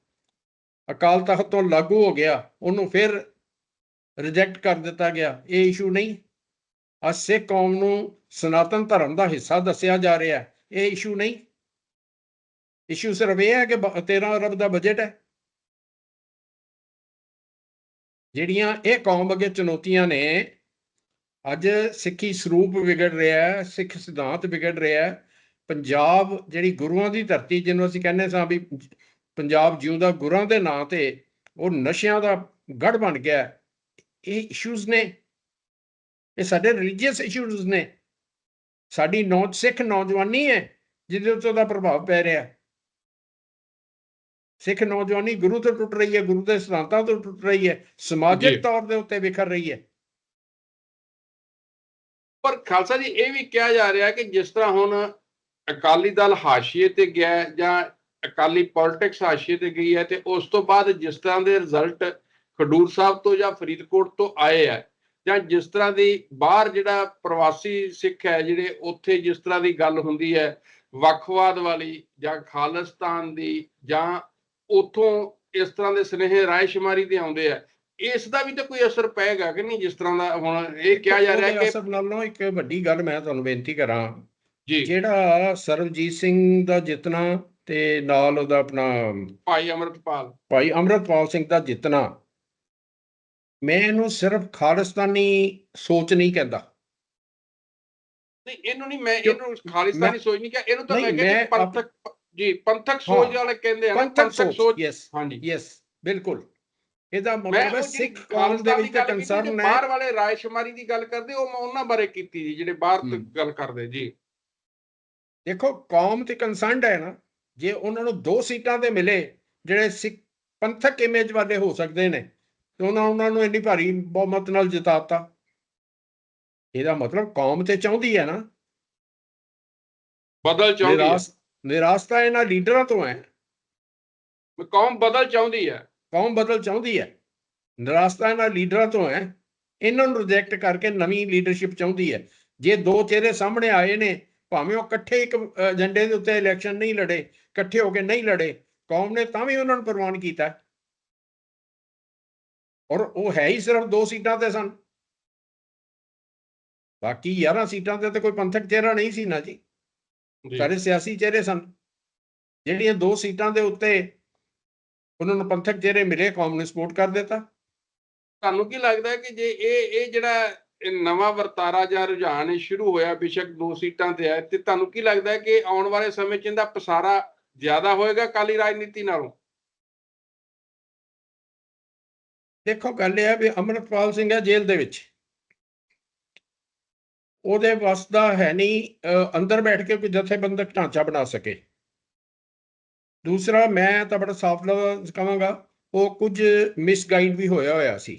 ਅਕਾਲ ਤਖਤ ਤੋਂ ਲਾਗੂ ਹੋ ਗਿਆ, ਉਹਨੂੰ ਫਿਰ ਰਿਜੈਕਟ ਕਰ ਦਿੱਤਾ ਗਿਆ, ਇਹ ਇਸ਼ੂ ਨਹੀਂ। ਅੱਜ ਸਿੱਖ ਕੌਮ ਨੂੰ ਸਨਾਤਨ ਧਰਮ ਦਾ ਹਿੱਸਾ ਦੱਸਿਆ ਜਾ ਰਿਹਾ, ਇਹ ਇਸ਼ੂ ਨਹੀਂ। ਇਸ਼ੂ ਸਿਰਫ ਇਹ ਹੈ ਕਿ ਬ- 13 ਅਰਬ ਦਾ ਬਜਟ ਹੈ। ਜਿਹੜੀਆਂ ਇਹ ਕੌਮ ਅੱਗੇ ਚੁਣੌਤੀਆਂ ਨੇ, ਅੱਜ ਸਿੱਖੀ ਸਰੂਪ ਵਿਗੜ ਰਿਹਾ ਹੈ, ਸਿੱਖ ਸਿਧਾਂਤ ਵਿਗੜ ਰਿਹਾ ਹੈ। ਪੰਜਾਬ ਜਿਹੜੀ ਗੁਰੂਆਂ ਦੀ ਧਰਤੀ, ਜਿਹਨੂੰ ਅਸੀਂ ਕਹਿੰਦੇ ਸਾਂ ਵੀ ਪੰਜਾਬ ਜਿਉਂਦਾ ਗੁਰਾਂ ਦੇ ਨਾਂ ਤੇ, ਉਹ ਨਸ਼ਿਆਂ ਦਾ ਗੜ ਬਣ ਗਿਆ ਇਹ ਇਸ਼ੂਜ਼ ਨੇ। ਇਹ ਸਾਡੇ ਰਿਲੀਜੀਅਸ ਇਸ਼ੂਜ਼ ਨੇ। ਸਾਡੀ ਨੌ, ਸਿੱਖ ਨੌਜਵਾਨੀ ਹੈ, ਜਿਹਦੇ ਉੱਤੇ ਉਹਦਾ ਪ੍ਰਭਾਵ ਪੈ ਰਿਹਾ ਸਿੱਖ ਨੌਜਵਾਨੀ ਗੁਰੂ ਤੋਂ ਟੁੱਟ ਰਹੀ ਹੈ ਗੁਰੂ ਦੇ ਸਿਧਾਂਤਾਂ ਤੋਂ ਟੁੱਟ ਰਹੀ ਹੈ। ਸਮਾਜਿਕ ਤੌਰ ਦੇ ਉੱਤੇ ਵਿਖਰ ਰਹੀ ਹੈ ਪਰ ਖਾਲਸਾ ਜੀ ਇਹ ਵੀ ਕਿਹਾ ਜਾ ਰਿਹਾ ਕਿ ਜਿਸ ਤਰ੍ਹਾਂ ਹੁਣ ਅਕਾਲੀ ਦਲ ਹਾਸ਼ੀਏ ਤੇ ਗਿਆ ਜਾਂ ਅਕਾਲੀ ਪੋਲਿਟਿਕਸ ਹਾਸ਼ੀਏ ਤੇ ਗਈ ਹੈ ਤੇ ਉਸ ਤੋਂ ਬਾਅਦ ਜਿਸ ਤਰ੍ਹਾਂ ਦੇ ਰਿਜ਼ਲਟ ਖਡੂਰ ਸਾਹਿਬ ਤੋਂ ਜਾਂ ਫਰੀਦਕੋਟ ਤੋਂ ਆਏ ਹੈ ਜਾਂ ਜਿਸ ਤਰ੍ਹਾਂ ਦੀ ਬਾਹਰ ਜਿਹੜਾ ਪ੍ਰਵਾਸੀ ਸਿੱਖ ਹੈ ਜਿਹੜੇ ਉੱਥੇ ਜਿਸ ਤਰ੍ਹਾਂ ਦੀ ਗੱਲ ਹੁੰਦੀ ਹੈ ਵੱਖਵਾਦ ਵਾਲੀ ਜਾਂ ਖਾਲਿਸਤਾਨ ਦੀ ਜਾਂ ਉਥੋਂ ਇਸ ਤਰ੍ਹਾਂ ਦੇ ਸੁਨੇਹੇ ਰਾਇਸ਼ੁਮਾਰੀ ਦੇ ਆਉਂਦੇ ਆ। ਇਸ ਦਾ ਵੀ ਤਾਂ ਕੋਈ ਅਸਰ ਪਏਗਾ ਕਿ ਨਹੀਂ ਜਿਸ ਤਰ੍ਹਾਂ ਦਾ ਹੁਣ ਇਹ ਕਿਹਾ ਜਾ ਰਿਹਾ ਕਿ ਅਸਰ ਨਾਲੋਂ ਇੱਕ ਵੱਡੀ ਗੱਲ ਮੈਂ ਤੁਹਾਨੂੰ ਬੇਨਤੀ ਕਰਾਂ ਜੀ। ਜਿਹੜਾ ਸਰਬਜੀਤ ਸਿੰਘ ਦਾ ਜਿੱਤਣਾ ਤੇ ਨਾਲ ਉਹਦਾ ਆਪਣਾ ਭਾਈ ਅਮਰਤਪਾਲ। ਭਾਈ ਅਮਰਤਪਾਲ ਸਿੰਘ ਦਾ ਜਿੱਤਣਾ ਮੈਂ ਇਹਨੂੰ ਸਿਰਫ ਖਾਲਿਸਤਾਨੀ ਸੋਚ ਨਹੀਂ ਕਹਿੰਦਾ। ਨਹੀਂ ਇਹਨੂੰ ਨਹੀਂ ਮੈਂ ਇਹਨੂੰ ਖਾਲਿਸਤਾਨੀ ਸੋਚ ਨਹੀਂ ਕਿਹਾ ਇਹਨੂੰ ਤਾਂ ਮੈਂ ਕਿਹਾ ਮੈਂ ਕਿ ਪੰਥਕ ਜੀ ਪੰਥਕ ਸੋਚ ਵਾਲੇ ਕਹਿੰਦੇ ਆ ਪੰਥਕ ਸੋਚ ਯੈਸ ਹਾਂਜੀ। ਯੈਸ ਬਿਲਕੁਲ। ਇਹਦਾ ਮਤਲਬ ਹੈ ਸਿੱਖ ਕੌਮ ਦੇ ਵਿੱਚ ਕੰਸਰਨ ਹੈ ਬਾਹਰ ਵਾਲੇ ਰਾਇਸ਼ੁਮਾਰੀ ਦੀ ਗੱਲ ਕਰਦੇ ਉਹ ਮੈਂ ਉਹਨਾਂ ਬਾਰੇ ਕੀਤੀ ਜੀ ਜਿਹੜੇ ਬਾਹਰ ਤੋਂ। ਗੱਲ ਕਰਦੇ ਜੀ। ਦੇਖੋ ਕੌਮ ਤੇ ਕੰਸਰਨਡ ਹੈ ਨਾ ਜੇ ਉਹਨਾਂ ਨੂੰ ਦੋ ਸੀਟਾਂ ਤੇ ਮਿਲੇ ਜਿਹੜੇ ਸਿੱਖ ਪੰਥਕ ਇਮੇਜ ਵਾਲੇ ਹੋ ਸਕਦੇ ਨੇ ਤੇ ਉਹਨਾਂ ਉਹਨਾਂ ਨੂੰ ਇੰਨੀ ਭਾਰੀ ਬਹੁਮਤ ਨਾਲ ਜਿਤਾਤਾ। ਇਹਦਾ ਮਤਲਬ ਕੌਮ ਤੇ ਚਾਹੁੰਦੀ ਹੈ ਨਾ। ਬਦਲ ਚਾਹੁੰਦੀ ਹੈ। ਨਿਰਾਸ਼ ਨਿਰਾਸ਼ ਤਾਂ ਇਹਨਾਂ ਲੀਡਰਾਂ ਤੋਂ ਹੈ। ਕੌਮ ਬਦਲ ਚਾਹੁੰਦੀ ਹੈ। ਕੌਮ ਬਦਲ ਚਾਹੁੰਦੀ ਹੈ। ਨਿਰਾਸ਼ ਤਾਂ ਇਹਨਾਂ ਲੀਡਰਾਂ ਤੋਂ ਹੈ। ਇਹਨਾਂ ਨੂੰ ਰਿਜੈਕਟ ਕਰਕੇ ਨਵੀਂ ਲੀਡਰਸ਼ਿਪ ਚਾਹੁੰਦੀ ਹੈ। ਜੇ ਦੋ ਚਿਹਰੇ ਸਾਹਮਣੇ ਆਏ ਨੇ ਭਾਵੇਂ ਉਹ ਇਕੱਠੇ ਇੱਕ ਏਜੰਡੇ ਦੇ ਉੱਤੇ ਇਲੈਕਸ਼ਨ ਨਹੀਂ ਲੜੇ ਇਕੱਠੇ ਹੋ ਕੇ ਨਹੀਂ ਲੜੇ ਕੌਮ ਨੇ ਤਾਂ ਵੀ ਉਹਨਾਂ ਨੂੰ ਪ੍ਰਵਾਨ ਕੀਤਾ। ਔਰ ਉਹ ਹੈ ਹੀ ਸਿਰਫ ਦੋ ਸੀਟਾਂ ਤੇ ਸਨ। ਬਾਕੀ 11 ਸੀਟਾਂ ਤੇ ਤਾਂ ਕੋਈ ਪੰਥਕ ਚਿਹਰਾ ਨਹੀਂ ਸੀ ਨਾ ਜੀ। ਸਾਰੇ ਸਿਆਸੀ ਚਿਹਰੇ ਸਨ। ਜਿਹੜੀਆਂ ਦੋ ਸੀਟਾਂ ਦੇ ਉੱਤੇ ਉਹਨਾਂ ਨੂੰ ਪੰਥਕ ਚਿਹਰੇ ਮਿਲੇ ਕੌਮ ਨੇ ਸਪੋਰਟ ਕਰ ਦਿੱਤਾ। ਤੁਹਾਨੂੰ ਕੀ ਲੱਗਦਾ ਹੈ ਕਿ ਜੇ ਇਹ ਇਹ ਜਿਹੜਾ ਇਹ ਨਵਾਂ ਵਰਤਾਰਾ ਜਾਂ ਰੁਝਾਨ ਇਹ ਸ਼ੁਰੂ ਹੋਇਆ ਬੇਸ਼ੱਕ ਦੋ ਸੀਟਾਂ ਤੇ ਹੈ ਤੇ ਤੁਹਾਨੂੰ ਕੀ ਲੱਗਦਾ ਹੈ ਕਿ ਆਉਣ ਵਾਲੇ ਸਮੇਂ 'ਚ ਇਹਦਾ ਪਸਾਰਾ ਜ਼ਿਆਦਾ ਹੋਏਗਾ ਕਾਲੀ ਰਾਜਨੀਤੀ ਨਾਲੋਂ? ਦੇਖੋ ਗੱਲ ਇਹ ਹੈ ਵੀ ਅਮਰਪਾਲ ਸਿੰਘ ਹੈ ਜੇਲ੍ਹ ਦੇ ਵਿੱਚ। ਉਹਦੇ ਵੱਸ ਦਾ ਹੈ ਨਹੀਂ ਅੰਦਰ ਬੈਠ ਕੇ ਕੋਈ ਜਥੇਬੰਦਕ ਢਾਂਚਾ ਬਣਾ ਸਕੇ। ਦੂਸਰਾ ਮੈਂ ਤਾਂ ਬੜਾ ਸਾਫ਼ ਲਫ਼ਜ਼ ਕਹਾਂਗਾ ਉਹ ਕੁਝ ਮਿਸਗਾਈਡ ਵੀ ਹੋਇਆ ਹੋਇਆ ਸੀ।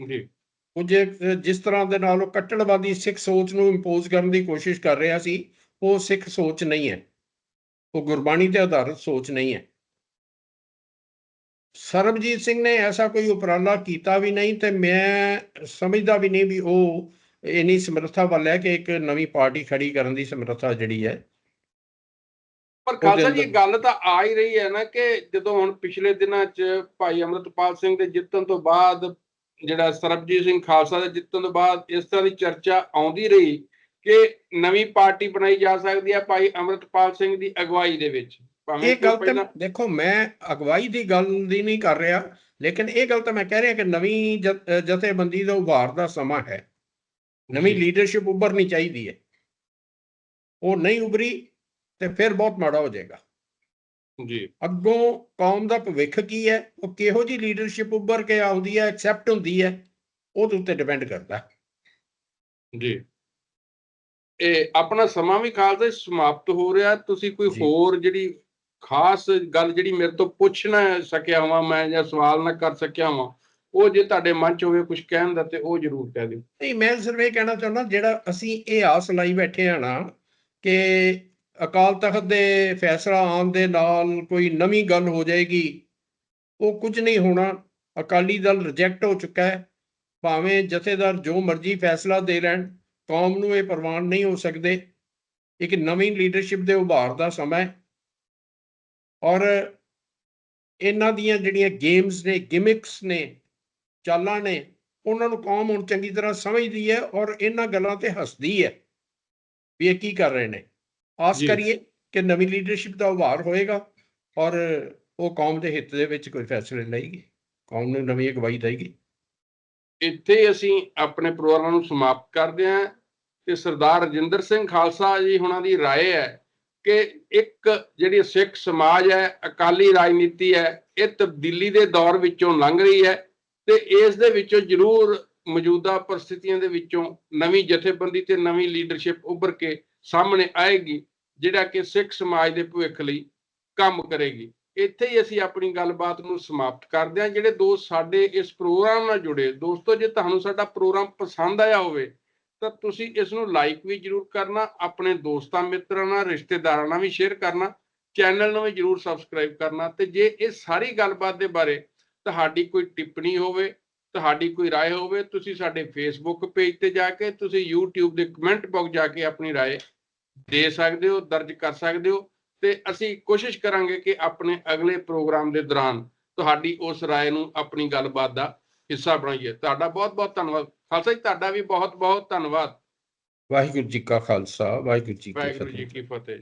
ਜੀ। ਕੁਝ ਜਿਸ ਤਰ੍ਹਾਂ ਦੇ ਨਾਲ ਉਹ ਕੱਟੜਵਾਦੀ ਸਿੱਖ ਸੋਚ ਨੂੰ ਇੰਪੋਜ਼ ਕਰਨ ਦੀ ਕੋਸ਼ਿਸ਼ ਕਰ ਰਿਹਾ ਸੀ ਉਹ ਸਿੱਖ ਸੋਚ ਨਹੀਂ ਹੈ। ਉਹ ਗੁਰਬਾਣੀ ਤੇ ਆਧਾਰਿਤ ਸੋਚ ਨਹੀਂ ਹੈ। ਸਰਬਜੀਤ ਸਿੰਘ ਨੇ ਐਸਾ ਕੋਈ ਉਪਰਾਲਾ ਕੀਤਾ ਵੀ ਨਹੀਂ ਤੇ ਮੈਂ ਸਮਝਦਾ ਵੀ ਨਹੀਂ ਵੀ ਉਹ ਇੰਨੀ ਸਮਰੱਥਾ ਵੱਲ ਹੈ ਕਿ ਇੱਕ ਨਵੀਂ ਪਾਰਟੀ ਖੜੀ ਕਰਨ ਦੀ ਸਮਰੱਥਾ ਜਿਹੜੀ ਹੈ। ਪਰ ਖਾਲਸਾ ਜੀ, ਗੱਲ ਤਾਂ ਆ ਹੀ ਰਹੀ ਹੈ ਨਾ ਕਿ ਜਦੋਂ ਹੁਣ ਪਿਛਲੇ ਦਿਨਾਂ 'ਚ ਭਾਈ ਅਮਰਤਪਾਲ ਸਿੰਘ ਦੇ ਜਿੱਤਣ ਤੋਂ ਬਾਅਦ ਜਿਹੜਾ ਸਰਬਜੀਤ ਸਿੰਘ ਖਾਲਸਾ ਦੇ ਜਿੱਤਣ ਤੋਂ ਬਾਅਦ ਇਸ ਤਰ੍ਹਾਂ ਦੀ ਚਰਚਾ ਆਉਂਦੀ ਰਹੀ ਕਿ ਨਵੀਂ ਪਾਰਟੀ ਬਣਾਈ ਜਾ ਸਕਦੀ ਹੈ ਭਾਈ ਅਮਰਤਪਾਲ ਸਿੰਘ ਦੀ ਅਗਵਾਈ ਦੇ ਵਿੱਚ। ਇਹ ਗੱਲ ਤਾਂ ਦੇਖੋ ਮੈਂ ਅਗਵਾਈ ਦੀ ਗੱਲ ਦੀ ਨਹੀਂ ਕਰ ਰਿਹਾ ਲੇਕਿਨ ਇਹ ਗੱਲ ਤਾਂ ਮੈਂ ਕਹਿ ਰਿਹਾ ਕਿ ਨਵੀਂ ਜਥੇਬੰਦੀ ਦਾ ਉਭਾਰ ਦਾ ਸਮਾਂ ਹੈ। ਨਵੀਂ। ਲੀਡਰਸ਼ਿਪ ਉੱਭਰਨੀ ਚਾਹੀਦੀ ਹੈ। ਉਹ ਨਹੀਂ ਉਭਰੀ ਤੇ ਫਿਰ ਬਹੁਤ ਮਾੜਾ ਹੋ ਜਾਏਗਾ। ਜੀ। ਅੱਗੋਂ ਕੌਮ ਦਾ ਭਵਿੱਖ ਕੀ ਹੈ? ਉਹ ਕਿਹੋ ਜੀ ਲੀਡਰਸ਼ਿਪ ਉੱਭਰ ਕੇ ਆਉਂਦੀ ਹੈ ਐਕਸੈਪਟ ਹੁੰਦੀ ਹੈ ਉਹਦੇ ਉੱਤੇ ਡਿਪੈਂਡ ਕਰਦਾ। ਜੀ। ਇਹ ਆਪਣਾ ਸਮਾਂ ਵੀ ਖਾਲਸਾ ਸਮਾਪਤ ਹੋ ਰਿਹਾ। ਤੁਸੀਂ ਕੋਈ। ਹੋਰ ਜਿਹੜੀ ਖਾਸ ਗੱਲ ਜਿਹੜੀ ਮੇਰੇ ਤੋਂ ਪੁੱਛ ਨਾ ਸਕਿਆ ਹਾਂ ਮੈਂ ਜਾਂ ਸਵਾਲ ਨਾ ਕਰ ਸਕਿਆ ਹਾਂ ਉਹ ਜੇ ਤੁਹਾਡੇ ਮਨ 'ਚ ਹੋਵੇ ਕੁਝ ਕਹਿਣ ਦਾ ਤੇ ਉਹ ਜ਼ਰੂਰ ਕਹਿ ਦਿਓ। ਨਹੀਂ, ਮੈਂ ਸਿਰਫ ਇਹ ਕਹਿਣਾ ਚਾਹੁੰਦਾ ਜਿਹੜਾ ਅਸੀਂ ਇਹ ਆਸ ਲਾਈ ਬੈਠੇ ਆ ਨਾ ਕਿ ਅਕਾਲ ਤਖਤ ਦੇ ਫੈਸਲਾ ਆਉਣ ਦੇ ਨਾਲ ਕੋਈ ਨਵੀਂ ਗੱਲ ਹੋ ਜਾਏਗੀ, ਉਹ ਕੁਝ ਨਹੀਂ ਹੋਣਾ, ਅਕਾਲੀ ਦਲ ਰਿਜੈਕਟ ਹੋ ਚੁੱਕਾ ਹੈ, ਭਾਵੇਂ ਜਥੇਦਾਰ ਜੋ ਮਰਜ਼ੀ ਫੈਸਲਾ ਦੇ ਲੈਣ, ਕੌਮ ਨੂੰ ਇਹ ਪ੍ਰਵਾਨ ਨਹੀਂ ਹੋ ਸਕਦੇ। ਇੱਕ ਨਵੀਂ ਲੀਡਰਸ਼ਿਪ ਦੇ ਉਭਾਰ ਦਾ ਸਮਾਂ ਹੈ। ਔਰ ਇਹਨਾਂ ਦੀਆਂ ਜਿਹੜੀਆਂ ਗੇਮਸ ਨੇ ਗਿਮਿਕਸ ਨੇ ਚਾਲਾਂ ਨੇ ਉਹਨਾਂ ਨੂੰ ਕੌਮ ਹੁਣ ਚੰਗੀ ਤਰ੍ਹਾਂ ਸਮਝਦੀ ਹੈ ਔਰ ਇਹਨਾਂ ਗੱਲਾਂ ਤੇ ਹੱਸਦੀ ਹੈ ਵੀ ਇਹ ਕੀ ਕਰ ਰਹੇ ਨੇ ਆਸ ਜੀ। ਕਰੀਏ ਕਿ ਨਵੀਂ ਲੀਡਰਸ਼ਿਪ ਦਾ ਉਭਾਰ ਹੋਏਗਾ ਔਰ ਉਹ ਕੌਮ ਦੇ ਹਿੱਤ ਦੇ ਵਿੱਚ ਕੋਈ ਫੈਸਲੇ ਲਏਗੀ ਕੌਮ ਨੂੰ ਨਵੀਂ ਅਗਵਾਈ ਦੇਏਗੀ ਇੱਥੇ ਹੀ ਅਸੀਂ ਆਪਣੇ ਪ੍ਰੋਗਰਾਮ ਨੂੰ ਸਮਾਪਤ ਕਰਦੇ ਹਾਂ ਤੇ ਸਰਦਾਰ ਰਜਿੰਦਰ ਸਿੰਘ ਖਾਲਸਾ ਜੀ ਹੁਣਾਂ ਦੀ رائے ਹੈ ਕਿ ਇੱਕ ਜਿਹੜੀ ਸਿੱਖ ਸਮਾਜ ਹੈ, ਅਕਾਲੀ ਰਾਜਨੀਤੀ ਹੈ, ਇਹ ਤਬਦੀਲੀ ਦੇ ਦੌਰ ਵਿੱਚੋਂ ਲੰਘ ਰਹੀ ਹੈ ਤੇ ਇਸ ਦੇ ਵਿੱਚੋਂ ਜ਼ਰੂਰ ਮੌਜੂਦਾ ਪਰਿਸਥਿਤੀਆਂ ਦੇ ਵਿੱਚੋਂ ਨਵੀਂ ਜਥੇਬੰਦੀ ਤੇ ਨਵੀਂ ਲੀਡਰਸ਼ਿਪ ਉੱਭਰ ਕੇ ਸਾਹਮਣੇ ਆਏਗੀ, ਜਿਹੜਾ ਕਿ ਸਿੱਖ ਸਮਾਜ ਦੇ ਭਵਿੱਖ ਲਈ ਕੰਮ ਕਰੇਗੀ। ਇੱਥੇ ਹੀ ਅਸੀਂ ਆਪਣੀ ਗੱਲਬਾਤ ਨੂੰ ਸਮਾਪਤ ਕਰਦੇ ਹਾਂ। ਜਿਹੜੇ ਦੋਸਤ ਸਾਡੇ ਇਸ ਪ੍ਰੋਗਰਾਮ ਨਾਲ ਜੁੜੇ, ਦੋਸਤੋ, ਜੇ ਤੁਹਾਨੂੰ ਸਾਡਾ ਪ੍ਰੋਗਰਾਮ ਪਸੰਦ ਆਇਆ ਹੋਵੇ ਤਾਂ ਤੁਸੀਂ ਇਸ ਨੂੰ ਲਾਈਕ ਵੀ ਜਰੂਰ ਕਰਨਾ ਆਪਣੇ ਦੋਸਤਾਂ ਮਿੱਤਰਾਂ ਨਾਲ ਰਿਸ਼ਤੇਦਾਰਾਂ ਨਾਲ ਵੀ ਸ਼ੇਅਰ ਕਰਨਾ ਚੈਨਲ ਨੂੰ ਵੀ ਜਰੂਰ ਸਬਸਕ੍ਰਾਈਬ ਕਰਨਾ ਤੇ ਜੇ ਇਹ ਸਾਰੀ ਗੱਲਬਾਤ ਦੇ ਬਾਰੇ ਤੁਹਾਡੀ ਕੋਈ ਟਿੱਪਣੀ ਹੋਵੇ ਤੁਹਾਡੀ ਕੋਈ رائے ਹੋਵੇ ਤੁਸੀਂ ਸਾਡੇ ਫੇਸਬੁੱਕ ਪੇਜ ਤੇ ਜਾ ਕੇ ਤੁਸੀਂ YouTube ਦੇ ਕਮੈਂਟ ਬਾਕਸ ਜਾ ਕੇ ਆਪਣੀ رائے ਦੇ ਸਕਦੇ ਹੋ ਦਰਜ ਕਰ ਸਕਦੇ ਹੋ ਤੇ ਅਸੀਂ ਕੋਸ਼ਿਸ਼ ਕਰਾਂਗੇ ਕਿ ਆਪਣੇ ਅਗਲੇ ਪ੍ਰੋਗਰਾਮ ਦੇ ਦੌਰਾਨ ਤੁਹਾਡੀ ਉਸ رائے ਨੂੰ ਆਪਣੀ ਗੱਲਬਾਤ ਦਾ ਹਿੱਸਾ ਬਣਾਈਏ ਤੁਹਾਡਾ ਬਹੁਤ ਬਹੁਤ ਧੰਨਵਾਦ ਖਾਲਸਾ ਜੀ ਤੁਹਾਡਾ ਵੀ ਬਹੁਤ ਬਹੁਤ ਧੰਨਵਾਦ। ਵਾਹਿਗੁਰੂ ਜੀ ਕਾ ਖਾਲਸਾ ਵਾਹਿਗੁਰੂ ਜੀ ਕੀ ਵਾਹਿਗੁਰੂ ਜੀ ਫਤਿਹ। ਕੀ ਫਤਿਹ